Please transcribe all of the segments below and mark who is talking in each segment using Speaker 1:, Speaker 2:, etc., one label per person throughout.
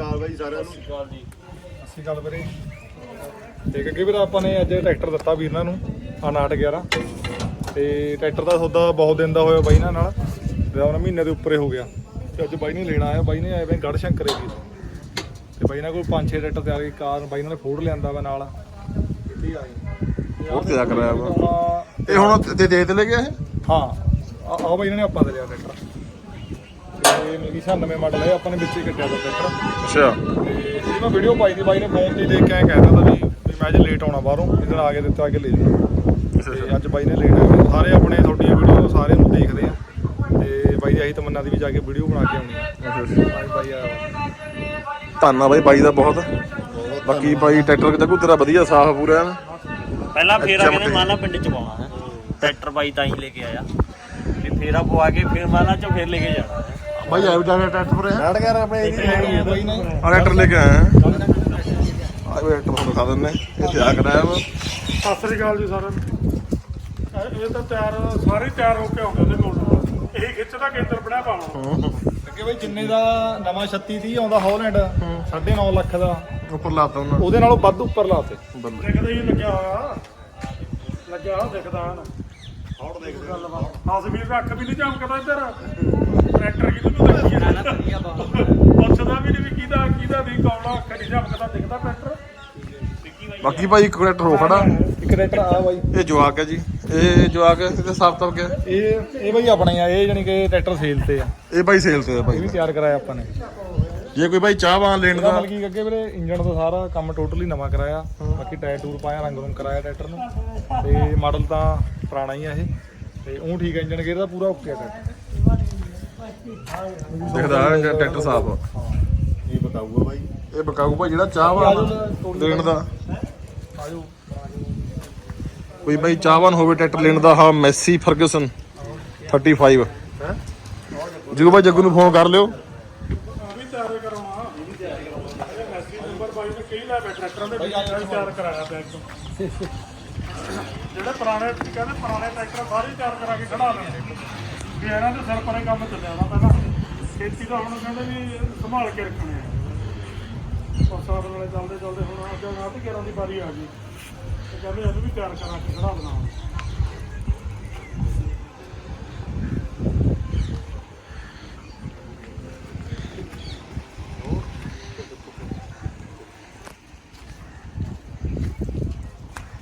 Speaker 1: ਅਕਾਲ ਬਾਈ ਸਾਰਿਆਂ ਨੂੰ।
Speaker 2: ਅਕਾਲ ਜੀ।
Speaker 3: ਅਸੀਂ ਗੱਲ ਵੀਰੇ। ਤੇ ਅੱਗੇ ਵੀਰ ਆਪਾਂ ਨੇ ਅੱਜ ਟਰੈਕਟਰ ਦਿੱਤਾ ਵੀਰਾਂ ਨੂੰ ਅਨਾਟ 11 ਤੇ ਟਰੈਕਟਰ ਦਾ ਸੌਦਾ ਬਹੁਤ ਦਿਨ ਦਾ ਹੋਇਆ ਬਾਈ ਇਹਨਾਂ ਨਾਲ ਤੇ ਹੁਣ ਮਹੀਨੇ ਦੇ ਉੱਪਰੇ ਹੋ ਗਿਆ। ਤੇ ਅੱਜ ਬਾਈ ਨੇ ਲੈਣਾ ਆਇਆ ਬਾਈ ਨੇ ਆਏ ਵੇ ਗੜ ਸ਼ੰਕਰੇ ਦੀ ਤੇ ਬਾਈ ਨਾਲ ਕੋਲ 5-6 ਟਰੈਕਟਰ ਤਿਆਰ ਕੀ ਕਾਰ ਬਾਈ ਨਾਲ ਫੋੜ ਲਿਆਂਦਾ ਵਾ ਨਾਲ। ਕਿੱਡੀ ਆਈ
Speaker 1: ਹੋਰ ਤਿਆਰ ਕਰਾਇਆ ਵਾ? ਇਹ ਹੁਣ ਤੇ ਦੇ ਤੇ ਲੈ ਗਿਆ ਇਹ?
Speaker 3: ਹਾਂ। ਆ ਆ ਬਾਈ ਇਹਨਾਂ ਨੇ ਆਪਾਂ ਤੇ ਲਿਆ ਟਰੈਕਟਰ। ਤੇ ਮੇਰੀ 96 ਮਾਡਲ ਹੈ ਆਪਾਂ ਨੇ ਵਿੱਚ ਹੀ ਕੱਟਿਆ ਦਾ ਟਰੈਕਟਰ
Speaker 1: ਅੱਛਾ।
Speaker 3: ਤੇ ਇਹ ਮੈਂ ਵੀਡੀਓ ਪਾਈ ਦੀ ਬਾਈ ਨੇ ਫੋਨ ਤੇ ਦੇਖ ਕੇ ਐਂ ਕਹਿ ਦਿੱਤਾ ਵੀ ਵੀ ਮੈਂ ਅੱਜ ਲੇਟ ਆਉਣਾ ਬਾਹਰੋਂ ਇਹਦੇ ਨਾਲ ਆ ਕੇ ਦਿੱਤਾ ਆ ਕੇ ਲੈ ਜਾਣਾ ਤੇ ਅੱਜ ਬਾਈ ਨੇ ਲੇਟ ਆਏ ਸਾਰੇ ਆਪਣੇ ਤੁਹਾਡੀਆਂ ਵੀਡੀਓ ਸਾਰੇ ਨੂੰ ਦੇਖਦੇ ਆ। ਤੇ ਬਾਈ ਦੀ ਆਹੀ ਤਮੰਨਾ ਦੀ ਵੀ ਜਾ ਕੇ ਵੀਡੀਓ ਬਣਾ ਕੇ ਆਉਣੀ ਆ। ਅੱਜ ਬਾਈ ਆਇਆ।
Speaker 1: ਧੰਨਾ ਬਾਈ ਬਾਈ ਦਾ ਬਹੁਤ। ਬਾਕੀ ਬਾਈ ਟਰੈਕਟਰ ਕਿਤੇ ਤੇਰਾ ਵਧੀਆ ਸਾਫ਼ ਪੂਰਾ ਐਨ।
Speaker 2: ਪਹਿਲਾਂ ਫੇਰਾ ਕਹਿੰਦੇ ਮਾਲਾ ਪਿੰਡ ਚ ਪਾਉਣਾ ਹੈ। ਟਰੈਕਟਰ ਬਾਈ ਤਾਂ ਹੀ ਲੈ ਕੇ ਆਇਆ। ਵੀ ਫੇਰਾ ਪਵਾ ਕੇ ਫਿਰ ਮਾਲਾ ਚ ਫਿਰ ਲੈ ਕੇ ਜਾਣਾ ਹੈ।
Speaker 1: ਬਾਈ ਆਇਆ ਬਟਾ ਟਰੈਕਟਰ ਪਰ ਹੈ
Speaker 3: ਡਾਟ ਕਰ ਆਪਣੇ ਇਹਦੀ। ਲੈਣੀ ਆ ਬਾਈ ਨੇ
Speaker 1: ਆ ਟਰੈਕਟਰ ਲੈ ਕੇ ਆਇਆ। ਹੈ ਆ ਵੇ ਟਰੈਕਟਰ ਦਿਖਾ ਦਿੰਨੇ ਇਹ ਤਿਆਰ ਕਰਾਇਆ ਵਾ
Speaker 4: ਸਤਿ ਸ੍ਰੀ ਅਕਾਲ ਜੀ ਸਾਰਿਆਂ ਨੂੰ। ਇਹ- ਇਹ ਤਾਂ ਤਿਆਰ ਸਾਰੇ ਹੀ ਤਿਆਰ ਹੋ ਕੇ ਆਉਂਦੇ ਨੇ ਕੋਲ ਇਹ ਖਿੱਚ ਦਾ ਕੇਂਦਰ ਬਣਿਆ ਪਾਉਣਾ
Speaker 3: ਅੱਗੇ ਬਾਈ ਜਿੰਨੇ ਦਾ ਨਵਾਂ 36 30 ਆਉਂਦਾ ਹੌਲੈਂਡ 9.5 ਲੱਖ ਦਾ।
Speaker 1: ਉੱਪਰ ਲਾਤਾ ਉਹਨਾਂ
Speaker 3: ਉਹਦੇ ਨਾਲੋਂ ਵੱਧ ਉੱਪਰ ਲਾਤੇ
Speaker 1: ਬੱਲੇ
Speaker 4: ਦਿਖਦਾ ਹੀ ਲੱਗਿਆ ਹੋਇਆ। ਲੱਗਿਆ ਹੋਇਆ ਦਿਖਦਾ ਹਨ ਹੌੜ ਦੇਖਦੇ। ਗੱਲਬਾਤ। ਹਸਵੀਰ ਦਾ ਅੱਖ ਵੀ ਨਹੀਂ ਝਮਕਦਾ ਇੱਧਰ। ਟਰੈਕਟਰ ਕਿਹਨੂੰ ਨੂੰ ਦੇਖੀ ਪੁੱਛਦਾ ਵੀ ਨਹੀਂ ਵੀ ਕਿਹਦਾ ਕਿਹਦਾ ਵੀ ਕੌਣਾ ਅੱਖ ਨਹੀਂ ਝਮਕਦਾ ਦਿਖਦਾ ਟਰੈਕਟਰ।
Speaker 1: ਬਾਕੀ ਭਾਈ ਇੱਕ ਟਰੈਕਟਰ ਹੋ ਖੜਾ।
Speaker 3: ਇੱਕ ਟਰੈਕਟਰ ਆ ਬਾਈ।
Speaker 1: ਇਹ ਜਵਾਕ ਹੈ ਜੀ। ਇਹ ਜਵਾਕ ਇਹਦੇ ਸਾਫ਼ ਤਬ ਗਿਆ
Speaker 3: ਇਹ ਇਹ ਬਾਈ ਆਪਣੇ ਆ ਇਹ ਜਾਨੀ ਕਿ ਟਰੈਕਟਰ ਸੇਲ ਤੇ ਆ।
Speaker 1: ਇਹ ਭਾਈ ਸੇਲ ਤੇ ਹੈ
Speaker 3: ਇਹ
Speaker 1: ਭਾਈ
Speaker 3: ਤਿਆਰ ਕਰਾਇਆ ਆਪਾਂ ਨੇ।
Speaker 1: ਜੇ ਕੋਈ ਭਾਈ ਚਾਹਵਾਨ ਲੈਣ
Speaker 3: ਇਹਦਾ
Speaker 1: ਦਾ
Speaker 3: ਮਤਲਬ ਕੀ ਅੱਗੇ ਵੀਰੇ ਇੰਜਨ ਦਾ ਸਾਰਾ ਕੰਮ ਟੋਟਲੀ ਨਵਾਂ ਕਰਾਇਆ। ਬਾਕੀ ਟਾਇਰ ਟੂਰ ਪਾਇਆ ਰੰਗ ਰੂੰਗ ਕਰਾਇਆ ਟਰੈਕਟਰ ਨੂੰ। ਤੇ ਮਾਡਲ ਤਾਂ ਪੁਰਾਣਾ ਹੀ ਆ ਇਹ। ਤੇ ਉਹ ਠੀਕ ਹੈ ਇੰਜਨ ਗੇਅਰ ਦਾ ਪੂਰਾ ਓਕੇ ਆ ਟਰੈਕਟਰ।
Speaker 1: ਦਿਖਦਾ ਹੈ ਟਰੈਕਟਰ ਸਾਫ਼
Speaker 3: ਇਹ ਬਤਾਊਗਾ ਬਾਈ।
Speaker 1: ਇਹ ਬਕਾਊ ਭਾਈ ਜਿਹੜਾ ਚਾਹਵਾਨ ਲੈਣ ਦਾ।
Speaker 3: ਆਜੋ
Speaker 1: ਕੋਈ ਭਾਈ ਚਾਹਵਾਨ ਹੋਵੇ ਟਰੈਕਟਰ ਲੈਣ ਦਾ ਹਾਂ ਮੈਸੀ ਫਰਗੂਸਨ 35
Speaker 3: ਹੈ?
Speaker 1: ਜਗੂ ਭਾਈ ਜੱਗੂ ਨੂੰ ਫੋਨ ਕਰ ਲਿਓ।
Speaker 4: ਬਾਈ ਜਿਹੜੇ ਪੁਰਾਣੇ ਕਹਿੰਦੇ ਪੁਰਾਣੇ ਟਰੈਕਟਰ ਸਾਰੇ ਤਿਆਰ ਕਰਾ ਕੇ ਖੜਾ ਲੈਂਦੇ ਵੀ ਇਹਨਾਂ ਦੇ ਸਿਰ ਪਰੇ ਕੰਮ ਚੱਲਿਆ ਨਾ ਪਹਿਲਾਂ ਖੇਤੀ ਦਾ ਹੁਣ ਕਹਿੰਦੇ ਵੀ ਸੰਭਾਲ ਕੇ ਰੱਖਣੇ ਆ। ਉਸ ਸਾਲ ਚੱਲਦੇ ਚੱਲਦੇ ਹੁਣ ਅੱਜ ਨਾ ਤੇ 11 ਦੀ ਵਾਰੀ ਆ ਗਈ। ਤੇ ਕਹਿੰਦੇ ਇਹਨੂੰ ਵੀ ਤਿਆਰ ਕਰਾ ਕੇ ਖੜਾ ਦੇਣਾ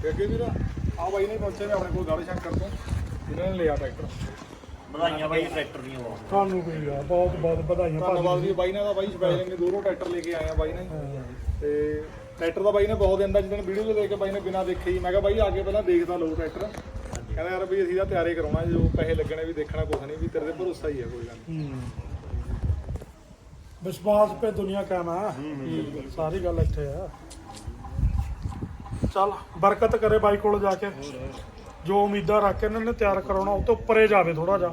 Speaker 3: ਅੱਗੇ ਵੀਰ ਆ ਬਾਈ ਨੇ ਪਹੁੰਚੇ ਆਪਣੇ ਕੋਲ ਗਾੜੀ ਸ਼ੰਕਰ ਤੋਂ ਇਹਨਾਂ ਨੇ ਲਿਆ ਟਰੈਕਟਰ?
Speaker 2: ਵਧਾਈਆਂ ਬਾਈ ਟਰੈਕਟਰ ਦੀਆਂ ਬਹੁਤ।
Speaker 4: ਤੁਹਾਨੂੰ ਵੀ ਆ ਬਹੁਤ ਬਹੁਤ ਵਧਾਈਆਂ
Speaker 3: ਧੰਨਵਾਦ ਵੀ ਬਾਈ ਨੇ ਦਾ ਬਾਈ ਸਪੈਸ਼ਲ ਨੇ ਦੋਨੋਂ ਟਰੈਕਟਰ ਲੈ ਕੇ ਆਏ ਆ ਬਾਈ ਨੇ। ਤੇ ਟਰੈਕਟਰ ਦਾ ਬਾਈ ਨੇ ਬਹੁਤ ਦਿਨ ਦਾ ਜਦੋਂ ਵੀਡੀਓ ਦੇ ਦੇਖ ਕੇ ਬਾਈ ਨੇ ਬਿਨਾਂ ਦੇਖੇ ਹੀ ਮੈਂ ਕਿਹਾ ਬਾਈ ਆ ਕੇ ਪਹਿਲਾਂ ਦੇਖਦਾ ਲਓ ਟਰੈਕਟਰ। ਕਹਿੰਦਾ ਯਾਰ ਵੀ ਅਸੀਂ ਤਾਂ ਤਿਆਰੀ ਕਰਾਉਣਾ ਜੋ ਪੈਸੇ ਲੱਗਣੇ ਵੀ ਦੇਖਣਾ ਕੁਛ ਨਹੀਂ ਵੀ ਤੇਰੇ ਤੇ ਭਰੋਸਾ ਹੀ ਹੈ ਕੋਈ ਗੱਲ ਨਹੀਂ।
Speaker 4: ਵਿਸ਼ਵਾਸ ਪੇ ਦੁਨੀਆ ਕਾਇਮ ਹੈ। ਸਾਰੀ ਗੱਲ ਇੱਥੇ ਆ ਚੱਲ। ਬਰਕਤ ਕਰੇ ਬਾਈ ਕੋਲ ਜਾ ਕੇ। ਜੋ ਉਮੀਦਾਂ ਰੱਖ ਕੇ ਇਹਨਾਂ ਨੇ ਤਿਆਰ ਕਰਾਉਣਾ ਉਹ ਤੋਂ ਉੱਪਰੇ ਜਾਵੇ ਥੋੜਾ ਜਿਹਾ।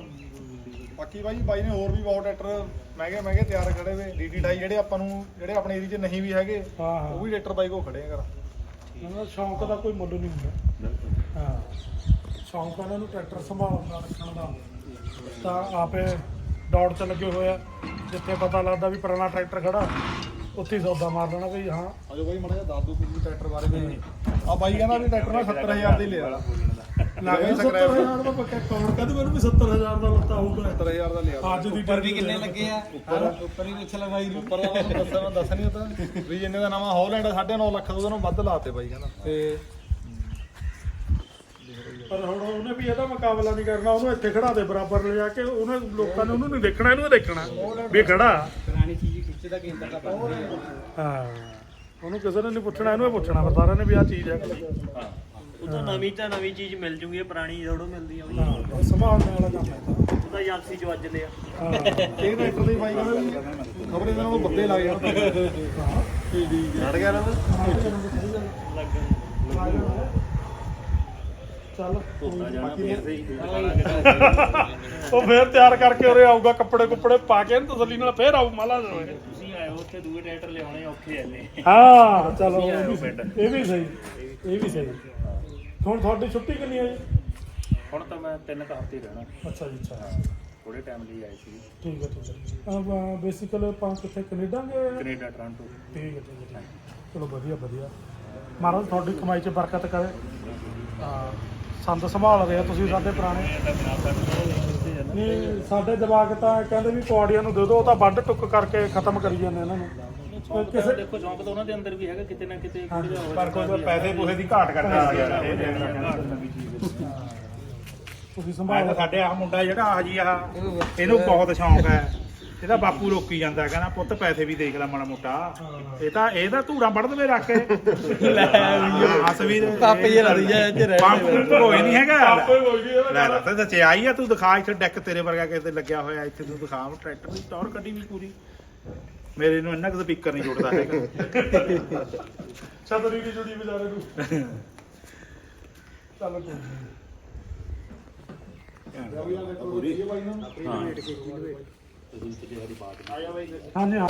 Speaker 3: ਬਾਕੀ ਬਾਈ ਬਾਈ ਨੇ ਹੋਰ ਵੀ ਬਹੁਤ ਟਰੈਕਟਰ ਮਹਿੰਗੇ ਮਹਿੰਗੇ ਤਿਆਰ ਖੜੇ ਵੇ। ਡੀਟੀ 28 ਜਿਹੜੇ ਆਪਾਂ ਨੂੰ ਜਿਹੜੇ ਆਪਣੇ ਏਰੀਆ 'ਚ ਨਹੀਂ ਵੀ ਹੈਗੇ
Speaker 4: ਹਾਂ
Speaker 3: ਉਹ ਵੀ ਟਰੈਕਟਰ ਬਾਈ ਕੋ ਖੜੇ ਆ ਕਰ
Speaker 4: ਇਹਨਾਂ ਦਾ ਸ਼ੌਂਕ ਦਾ ਕੋਈ ਮੁੱਲ ਨਹੀਂ ਹੁੰਦਾ। ਹਾਂ। ਸ਼ੌਂਕ ਆ ਇਹਨਾਂ ਨੂੰ ਟਰੈਕਟਰ ਸੰਭਾਲਣ ਦਾ ਰੱਖਣ ਦਾ। ਤਾਂ ਆਪੇ ਦੌੜ ਚ ਲੱਗੇ ਹੋਏ ਆ। ਜਿੱਥੇ ਪਤਾ ਲੱਗਦਾ ਵੀ ਪੁਰਾਣਾ ਟਰੈਕਟਰ ਖੜਾ ਉੱਥੇ ਸੌਦਾ ਮਾਰ ਲੈਣਾ ਵੀ ਹਾਂ।
Speaker 3: ਆਜੋ ਬਾਈ ਮੜਾ ਜਿਹਾ ਦੱਸ ਦੋ ਕੋਈ ਟਰੈਕਟਰ ਬਾਰੇ। ਵੀ ਆ ਬਾਈ ਕਹਿੰਦਾ ਵੀ ਟਰੈਕਟਰ ਨਾ 70000 ਦੇ ਲਿਆ।
Speaker 4: ਲੱਗ ਗਿਆ 70000 ਦਾ ਪੱਕਾ ਕੌਣ ਕਹਿੰਦੇ ਮੈਨੂੰ ਵੀ 70000 ਦਾ ਲੱਤਾ ਹੋਊਗਾ।
Speaker 3: 70000 ਦਾ ਲਿਆ।
Speaker 4: ਅੱਜ ਦੀ ਉੱਪਰ ਵੀ ਕਿੰਨੇ ਲੱਗੇ ਆ?
Speaker 3: ਉੱਪਰ ਉੱਪਰ ਹੀ ਵਿੱਚ ਲਗਾਈ ਨੂੰ। ਉੱਪਰ ਦਾ ਤੁਹਾਨੂੰ ਦੱਸਿਆ ਮੈਂ ਦੱਸ ਨਹੀਂ ਹੁੰਦਾ ਵੀ ਜਿੰਨੇ ਦਾ ਨਵਾਂ ਹੌਲੈਂਡ 9.5 ਲੱਖ ਦਾ ਉਹਨੂੰ ਵੱਧ ਲਾਤੇ ਬਾਈ ਕਹਿੰਦਾ। ਤੇ
Speaker 4: ਪਰ ਹੁਣ ਉਹਨੇ ਵੀ ਇਹਦਾ ਮੁਕਾਬਲਾ ਨਹੀਂ ਕਰਨਾ ਉਹਨੂੰ ਇੱਥੇ ਖੜਾ ਦੇ ਬਰਾਬਰ ਲਿਜਾ ਕੇ ਉਹਨੇ ਲੋਕਾਂ ਨੇ ਉਹਨੂੰ ਨਹੀਂ ਦੇਖਣਾ ਇਹਨੂੰ ਹੀ ਦੇਖਣਾ। ਵੀ ਇਹ ਖੜਾ।
Speaker 5: ਪੁਰਾਣੀ ਚੀਜ਼ ਖਿੱਚ ਦਾ ਕੇਂਦਰ ਦਾ ਬਣ
Speaker 4: ਹਾਂ। ਉਹਨੂੰ ਕਿਸੇ ਨੇ ਨਹੀਂ ਪੁੱਛਣਾ ਇਹਨੂੰ ਹੀ ਪੁੱਛਣਾ ਪਰ ਸਾਰਿਆਂ ਨੇ ਵੀ ਆਹ ਚੀਜ਼ ਹੈ।
Speaker 2: ਉਹ ਤਾਂ ਨਵੀਂ ਤਾਂ ਨਵੀਂ ਚੀਜ਼ ਮਿਲ ਜੂਗੀ ਇਹ ਪੁਰਾਣੀ ਥੋੜੋ ਮਿਲਦੀ ਆ ਉਹਦੀ।
Speaker 4: ਹਾਂ ਸੰਭਾਲਣ ਵਾਲਾ ਕੰਮ ਹੈ ਤਾਂ।
Speaker 2: ਉਹਦਾ ਏਜੰਸੀ ਚੋਂ ਅੱਜ ਲਿਆ।
Speaker 4: ਹਾਂ
Speaker 3: ਇਹ ਟਰੈਕਟਰ ਦੇ ਬਾਈ ਕਹਿੰਦਾ ਖਬਰ ਇਹਨਾਂ ਨੂੰ ਬੱਦੇ ਲੱਗ ਜਾਣ ਲੜ ਗਿਆ ਨਾ
Speaker 4: ਚੱਲ। ਉਹ ਫੇਰ ਤਿਆਰ ਕਰਕੇ ਉਰੇ ਆਊਗਾ ਕੱਪੜੇ ਕੁੱਪੜੇ ਪਾ ਕੇ ਇਹਨੂੰ ਤਸੱਲੀ ਨਾਲ ਫੇਰ ਆਊ ਮਾਲਾ
Speaker 2: ਤੁਸੀਂ ਆਏ ਹੋ ਉੱਥੇ ਦੂਏ ਟਰੈਕਟਰ ਲਿਆਉਣੇ ਔਖੇ ਐਲੇ
Speaker 4: ਹਾਂ ਚਲੋ
Speaker 2: ਹੋ।
Speaker 4: ਇਹ ਵੀ ਸਹੀ ਇਹ ਵੀ ਸਹੀ। ਹੁਣ ਤੁਹਾਡੀ ਛੁੱਟੀ ਕਿੰਨੀ ਹੈ ਜੀ?
Speaker 2: ਹੁਣ ਤਾਂ ਮੈਂ ਤਿੰਨ ਕੁ ਹਫ਼ਤੇ ਰਹਿਣਾ।
Speaker 4: ਅੱਛਾ ਜੀ ਅੱਛਾ।
Speaker 6: ਥੋੜੇ ਟਾਈਮ ਲਈ ਆਏ ਸੀ।
Speaker 4: ਠੀਕ ਹੈ ਠੀਕ ਹੈ। ਬੇਸਿਕਲੀ ਆਪਾਂ ਕਿੱਥੇ ਕੈਨੇਡਾ ਗਏ
Speaker 6: ਕੈਨੇਡਾ ਟੋਰਾਂਟੋ।
Speaker 4: ਠੀਕ ਹੈ ਠੀਕ ਹੈ ਠੀਕ ਹੈ। ਚਲੋ ਵਧੀਆ ਵਧੀਆ। ਮਹਾਰਾਜ ਤੁਹਾਡੀ ਕਮਾਈ 'ਚ ਬਰਕਤ ਕਰੇ। ਹਾਂ ਸੰਦ ਸੰਭਾਲ ਰਹੇ ਆ ਤੁਸੀਂ ਸਾਡੇ ਪੁਰਾਣੇ। ਨਹੀਂ ਸਾਡੇ ਜਵਾਕ ਤਾਂ ਕਹਿੰਦੇ ਵੀ ਕੁਆੜੀਆਂ ਨੂੰ ਦੇ ਦਿਓ ਉਹ ਤਾਂ ਵੱਢ ਟੁੱਕ ਕਰਕੇ ਖਤਮ ਕਰੀ ਜਾਂਦੇ ਇਹਨਾਂ ਨੂੰ। ਕਿਸੇ
Speaker 6: ਦੇਖੋ ਸ਼ੌਂਕ ਤਾਂ ਉਹਨਾਂ ਦੇ ਅੰਦਰ ਵੀ ਹੈਗਾ ਕਿਤੇ ਨਾ ਕਿਤੇ
Speaker 3: ਪਰ ਕੋਈ ਪੈਸੇ ਪੂਸੇ ਦੀ ਘਾਟ ਕਰਕੇ ਆ ਗਿਆ।
Speaker 4: ਤੁਸੀਂ
Speaker 7: ਮੈਂ
Speaker 4: ਸੰਭਾਲ
Speaker 7: ਤਾਂ ਸਾਡੇ ਆ ਮੁੰਡਾ ਜਿਹੜਾ ਆ ਜੀ ਆ ਇਹਨੂੰ ਬਹੁਤ ਸ਼ੌਂਕ ਹੈ। ਇਹਦਾ ਬਾਪੂ ਰੋਕੀ ਜਾਂਦਾ ਕਹਿੰਦਾ ਪੁੱਤ ਪੈਸੇ ਵੀ ਦੇਖ ਲੈ ਮਾੜਾ ਮੋਟਾ। ਇਹ ਤਾਂ ਇਹ ਤਾਂ ਧੂੜਾ ਵੱਢ ਦਵੇ ਰੱਖ ਕੇ। ਲੈ ਹੱਸ ਵੀ ਪਾਪੇ ਜੇ ਲੜੀ ਜਾ ਇੱਥੇ ਰਹਿ ਪੰਪ ਕੋਈ ਨਹੀਂ ਹੈਗਾ। ਲੈ ਲੈ ਤੇ ਚਿਆਈ ਆ ਤੂੰ ਦਿਖਾ ਇੱਥੇ ਡੈਕ ਤੇਰੇ ਵਰਗਾ ਕਿਸੇ ਤੇ ਲੱਗਿਆ ਹੋਇਆ ਇੱਥੇ ਤੂੰ ਦਿਖਾ ਟਰੈਕਟਰ ਦੀ ਟੌਰ ਕੱਢੀ ਵੀ ਪੂਰੀ। ਮੇਰੇ ਨੂੰ ਇੰਨਾ ਕੁ ਸਪੀਕਰ ਨਹੀਂ ਜੁੜਦਾ ਹੈਗਾ।
Speaker 4: ਛਤਰੀ ਦੀ ਜੁੜੀ ਵਿਚਾਰੇ ਨੂੰ ਚਲੋ ਕੋਈ ਨੀ। ਹਾਂਜੀ ਹਾਂ।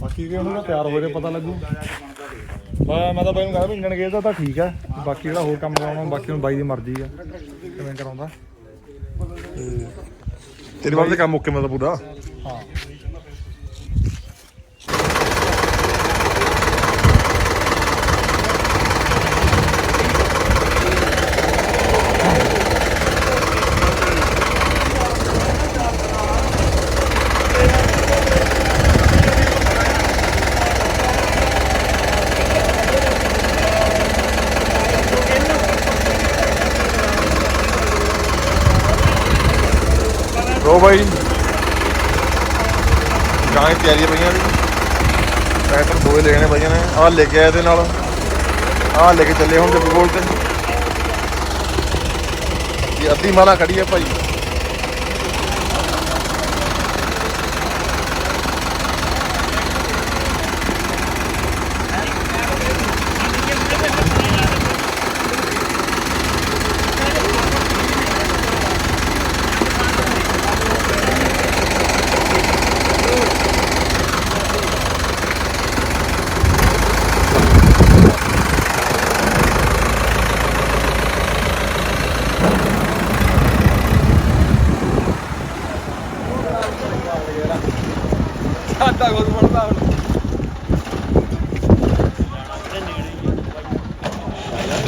Speaker 3: ਬਾਕੀ ਵੀ ਉਹਨਾਂ ਦਾ ਤਿਆਰ ਹੋ ਜੇ ਪਤਾ ਲੱਗੂ। ਮੈਂ ਮੈਂ ਤਾਂ ਬਾਈ ਨੂੰ ਕਹਿੰਦਾ ਵੀ ਇੰਜਣ ਗੇਅਰ ਦਾ ਤਾਂ ਠੀਕ ਹੈ। ਬਾਕੀ ਜਿਹੜਾ ਹੋਰ ਕੰਮ ਕਰਾਉਣਾ ਬਾਕੀ ਨੂੰ ਬਾਈ ਦੀ ਮਰਜ਼ੀ ਆ। ਕਿਵੇਂ ਕਰਾਉਂਦਾ?
Speaker 1: ਤੇਰੇ ਵੱਲ ਤੇ ਕੰਮ ਓਕੇ ਮਤਲਬ ਪੂਰਾ?
Speaker 3: ਹਾਂ।
Speaker 1: ਲੋ ਬਾਈ। ਗਾਂ ਦੀ ਤਿਆਰੀ ਪਈਆਂ ਵੀ ਟਰੈਕਟਰ ਦੋਏ ਲੈਣੇ ਪਈਆਂ ਨੇ। ਆਹ ਲੈ ਕੇ ਆਏ ਇਹਦੇ ਨਾਲ। ਆਹ ਲੈ ਕੇ ਚੱਲੇ ਹੁਣ ਜੱਬੂ ਬੋਲ ਤੇ ਇਹ ਅੱਧੀ ਮਾਲਾ ਖੜੀ ਹੈ ਭਾਈ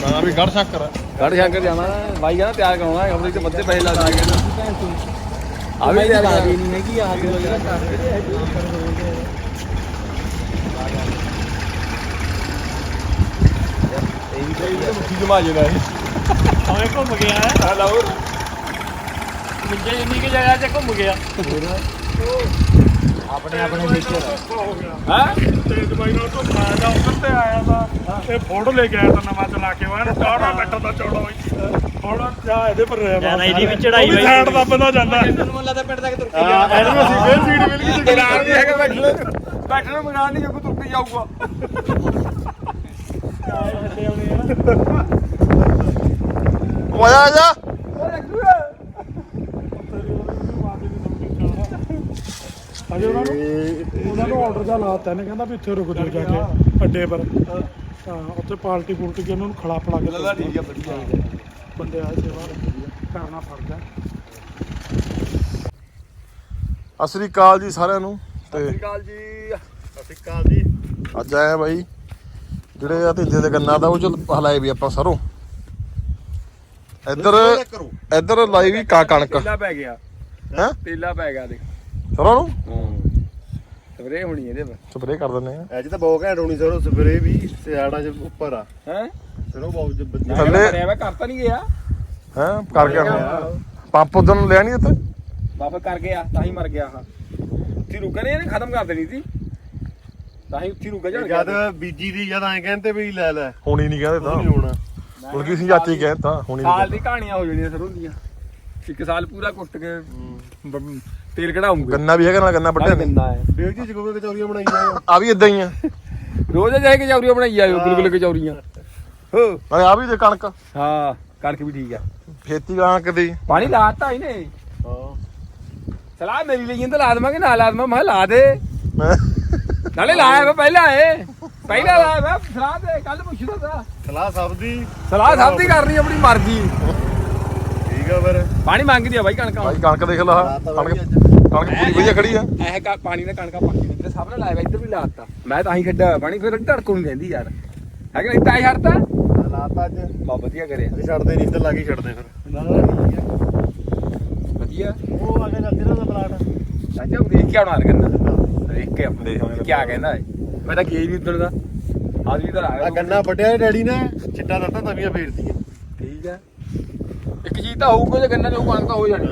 Speaker 1: ਨਾ ਵੀ ਗੜ ਸ਼ੱਕਰ
Speaker 5: ਗੜ ਸ਼ੰਕਰ ਜਾਣਾ ਬਾਈ ਕਹਿੰਦਾ ਤਿਆਰ ਕਰਾਉਣਾ ਕੰਪਨੀ ਤੇ ਵੱਧੇ ਪੈਸੇ ਲਾ ਦਾਂਗੇ ਆ ਵੀ ਤਿਆਰ ਕਰਾ ਨਹੀਂ ਹੈਗੀ ਆ ਕੇ
Speaker 1: ਮੁੱਠੀ ਜਮਾ ਜੇ ਇਹ
Speaker 2: ਹਵੇਂ ਘੁੰਮ ਗਿਆ ਹੈ। ਹਲੋ ਮੁੰਡੇ ਜਿੰਨੀ ਕਿ ਜਗ੍ਹਾ 'ਚ ਘੁੰਮ ਗਿਆ।
Speaker 7: ਆਪਣੇ ਆਪਣੇ ਨੇਚਰ
Speaker 4: ਹਾਂ? ਤੇ ਦੁਬਈ ਨਾਲ ਤੋਂ ਆਇਆ ਦਾ ਉੱਧਰ ਤੇ ਆਇਆ ਦਾ ਇਹ ਫੋਟੋ ਲੈ ਕੇ ਆਇਆ ਤਾਂ ਨਵਾਂ ਚਲਾ ਕੇ ਉਹ ਚੌੜਾ ਟੱਟਰ ਦਾ ਚੌੜਾ ਹੋਈ। ਹੁਣ ਜਾ ਇਹਦੇ ਪਰ ਰਿਹਾ
Speaker 2: ਜਾਣਾ ਇਹਦੀ ਵੀ ਚੜਾਈ ਹੋਈ।
Speaker 4: ਸਾਈਡ ਦਾ ਬੰਦਾ ਜਾਂਦਾ।
Speaker 5: ਮੈਨੂੰ ਲੱਗਦਾ ਪਿੰਡ ਤੱਕ ਤੁਰ
Speaker 3: ਹਾਂ ਐਨੂੰ ਅਸੀਂ ਫੇਰ ਸੀਟ ਮਿਲ ਗਈ
Speaker 5: ਮਕਾਨ ਵੀ ਹੈਗਾ ਬੈਠਣ ਬੈਠਣ ਨੂੰ ਮਕਾਨ ਨਹੀਂ ਜੋ ਤੁਰ ਕੇ ਜਾਊਗਾ।
Speaker 1: ਉਹ ਆਇਆ ਆ ਜਾ।
Speaker 4: ਅਜੇ ਉਹਨਾਂ ਨੂੰ ਉਹਨਾਂ ਨੂੰ ਆਰਡਰ ਦਾ ਲਾਤਾ ਇਹਨੇ ਕਹਿੰਦਾ ਵੀ ਇੱਥੇ ਰੁਕ ਜਾਓ ਜਾ ਕੇ ਅੱਡੇ ਪਰ। ਹਾਂ ਉੱਥੇ ਪਾਰਟੀ ਪੁਲਟੀ ਕੇ ਉਹਨਾਂ ਨੂੰ ਖੜਾ ਫੜਾ ਕੇ
Speaker 5: ਲੱਗਾ ਠੀਕ ਆ ਵਧੀਆ।
Speaker 4: ਬੰਦੇ ਆਏ ਸੇਵਾ ਕਰਨਾ ਫਰਜ਼ ਹੈ।
Speaker 1: ਸਤਿ ਸ੍ਰੀ ਅਕਾਲ ਜੀ ਸਾਰਿਆਂ ਨੂੰ ਤੇ
Speaker 5: ਕਾਲ ਜੀ।
Speaker 3: ਸਤਿ ਅਕਾਲ ਜੀ।
Speaker 1: ਅੱਜ ਆਏ ਆ ਬਾਈ ਜਿਹੜੇ ਆ ਢਿੱਲੇ ਦੇ ਗੰਨਾ ਦਾ ਉਹ ਚ ਹਲਾਏ ਵੀ ਆਪਾਂ ਸਰੋਂ। ਇੱਧਰ ਇੱਧਰ ਲਾਈ ਵੀ ਕਾ ਕਣਕ।
Speaker 5: ਤੇਲਾ ਪੈ ਗਿਆ।
Speaker 1: ਹੈ?
Speaker 5: ਤੇਲਾ ਪੈ ਗਿਆ ਦੇਖ।
Speaker 1: ਸਰੋਂ ਨੂੰ?
Speaker 5: ਸਪਰੇ ਹੋਣੀ ਇਹਦੇ ਪਰ
Speaker 1: ਸਪਰੇਅ ਕਰ ਦਿੰਦੇ ਆ।
Speaker 6: ਅੱਜ ਤਾਂ ਬਹੁਤ ਘੈਂਟ ਹੋਣੀ ਸਰ ਸਵੇਰੇ ਵੀ ਸਿਆੜਾ ਚ ਉੱਪਰ ਆ।
Speaker 5: ਹੈ? ਫਿਰ ਉਹ ਬਹੁਤ
Speaker 1: ਥੱਲੇ-
Speaker 5: ਥੱਲੇ ਮਰਿਆ ਵਾ ਕਰਤਾ ਨਹੀਂ ਗਿਆ।
Speaker 1: ਹੈ? ਕਰ ਗਿਆ। ਪੰਪ ਉਦੋਂ ਲਿਆ ਨਹੀਂ ਇੱਥੇ
Speaker 5: ਵਾਪਸ ਕਰ ਗਿਆ ਤਾਂ ਹੀ ਮਰ ਗਿਆ ਹਾਂ ਉੱਥੇ ਰੁਕ ਗਏ ਇਹਨੇ ਖਤਮ ਕਰ ਦੇਣੀ ਸੀ। ਤਾਂ ਹੀ ਉੱਥੇ ਰੁਕ ਜਾ
Speaker 8: ਜਦ ਬੀਜੀ ਦੀ ਜਦ ਐਂ ਕਹਿੰਦੇ ਵੀ ਲੈ ਲੈ।
Speaker 1: ਹੋਣੀ ਨਹੀਂ ਕਹਿੰਦੇ ਤਾਂ।
Speaker 8: ਨਹੀਂ ਹੋਣਾ।
Speaker 1: ਬਲਕਿ ਸੀ ਚਾਚੀ ਕਹਿੰਦੇ ਹੋਣੀ
Speaker 5: ਸਾਲ ਦੀ ਕਹਾਣੀਆਂ ਹੋ ਜਾਣੀਆਂ ਸਰੋਂ ਦੀਆਂ ਇੱਕ ਸਾਲ ਪੂਰਾ ਕੁੱਟ ਕੇ ਬ- ਤੇਲ ਕਢਾਉਂਗੇ।
Speaker 1: ਗੰਨਾ ਵੀ ਹੈਗਾ ਨਾਲ ਗੰਨਾ ਵੱਢਿਆ ਨਹੀਂ?
Speaker 5: ਗੰਨਾ ਹੈ।
Speaker 8: ਬੇਗ ਜੀ ਜਗੋਗੇ ਕਚੌਰੀਆਂ ਬਣਾਈ ਜਾਓ।
Speaker 1: ਆ ਵੀ ਇਦਾਂ ਹੀ ਆ।
Speaker 5: ਰੋਜ਼ ਜਾਏ ਕਚੌਰੀਆਂ ਬਣਾਈ ਆਇਓ ਗੁਲਗੁਲੇ ਕਚੌਰੀਆਂ। ਹੋ।
Speaker 1: ਨਾਲੇ ਆ ਵੀ ਤੇ ਕਣਕ।
Speaker 5: ਹਾਂ ਕਣਕ ਵੀ ਠੀਕ ਆ।
Speaker 1: ਖੇਤੀ ਕਣਕ ਦੀ
Speaker 5: ਪਾਣੀ ਲਾਤਾ ਇਹਨੇ।
Speaker 8: ਹਾਂ।
Speaker 5: ਸਲਾਹ ਮੇਰੀ ਲਈ ਜਾਂਦਾ ਲਾ ਦੇਵਾਂਗੇ ਨਾ ਲਾ ਦੇਵਾਂ ਮੈਂ ਕਿਹਾ ਲਾ ਦੇ। ਨਾਲੇ ਲਾਇਆ ਵਾ ਪਹਿਲਾਂ ਏ ਪਹਿਲਾਂ ਲਾਇਆ ਵਾ ਸਲਾਹ ਦੇ ਕੱਲ ਪੁੱਛਦਾ ਤਾ।
Speaker 8: ਸਲਾਹ ਸਭ ਦੀ।
Speaker 5: ਸਲਾਹ ਸਭ ਦੀ ਕਰਨੀ ਆਪਣੀ ਮਰਜ਼ੀ।
Speaker 8: ਠੀਕ ਆ ਫਿਰ।
Speaker 5: ਪਾਣੀ ਮੰਗਦੀ ਆ ਬਾਈ ਕਣਕਾਂ
Speaker 1: ਭਾਈ ਕਣਕ ਦੇਖ ਲਾ ਕਣਕ ਕਣਕ ਪੂਰੀ ਵਧੀਆ ਖੜੀ ਆ।
Speaker 5: ਇਹ ਕਾ ਪਾਣੀ ਨਾਲ ਕਣਕਾਂ ਪੱਕੀ ਨਹੀਂ ਤੇ ਸਭ ਨੇ ਲਾਇਆ ਵਾ ਇੱਧਰ ਵੀ ਲਾਤਾ। ਮੈਂ ਤਾਂ ਹੀ ਛੱਡਿਆ ਹੋਇਆ ਪਾਣੀ ਫਿਰ ਧੜਕੂ ਨਹੀਂ ਰਹਿੰਦੀ ਯਾਰ। ਹੈ ਕਿ ਨਹੀਂ? ਤਾਂ ਹੀ ਛੱਡਤਾ
Speaker 8: ਲਾਤਾ ਅੱਜ।
Speaker 5: ਬਾ ਵਧੀਆ ਕਰਿਆ।
Speaker 8: ਅਸੀਂ ਛੱਡਦੇ ਨਹੀਂ ਤੇ ਲਾ ਕੇ ਛੱਡਦੇ ਫਿਰ।
Speaker 5: ਵਧੀਆ।
Speaker 8: ਉਹ ਆ ਗਿਆ ਜੱਤੀ ਦਾ ਪਲਾਟ।
Speaker 5: ਚਾਚਾ ਉਹ ਦੇਖ ਕੇ ਆਉਣਾ ਕਰਨਾ ਦੇਖ ਕੇ ਆਪਣੇ ਕੀ ਕਹਿੰਦਾ ਹੈ ਮੈਂ ਤਾਂ ਗਈ ਨਹੀਂ ਉਦੋਂ ਦਾ। ਵੀ ਤਾਂ ਆ
Speaker 8: ਆ ਗੰਨਾ ਵੱਢਿਆ ਡੈਡੀ ਨੇ ਚਿੱਟਾ ਦਿੱਤਾ ਤਵੀਆਂ ਫੇਰਤੀਆਂ।
Speaker 5: ਠੀਕ ਹੈ ਇੱਕ ਚੀਜ਼ ਤਾਂ ਹੋਊਗਾ ਜੇ ਗੰਨਾ ਜੋ ਕਣਕ ਹੋ ਜਾਣੀ।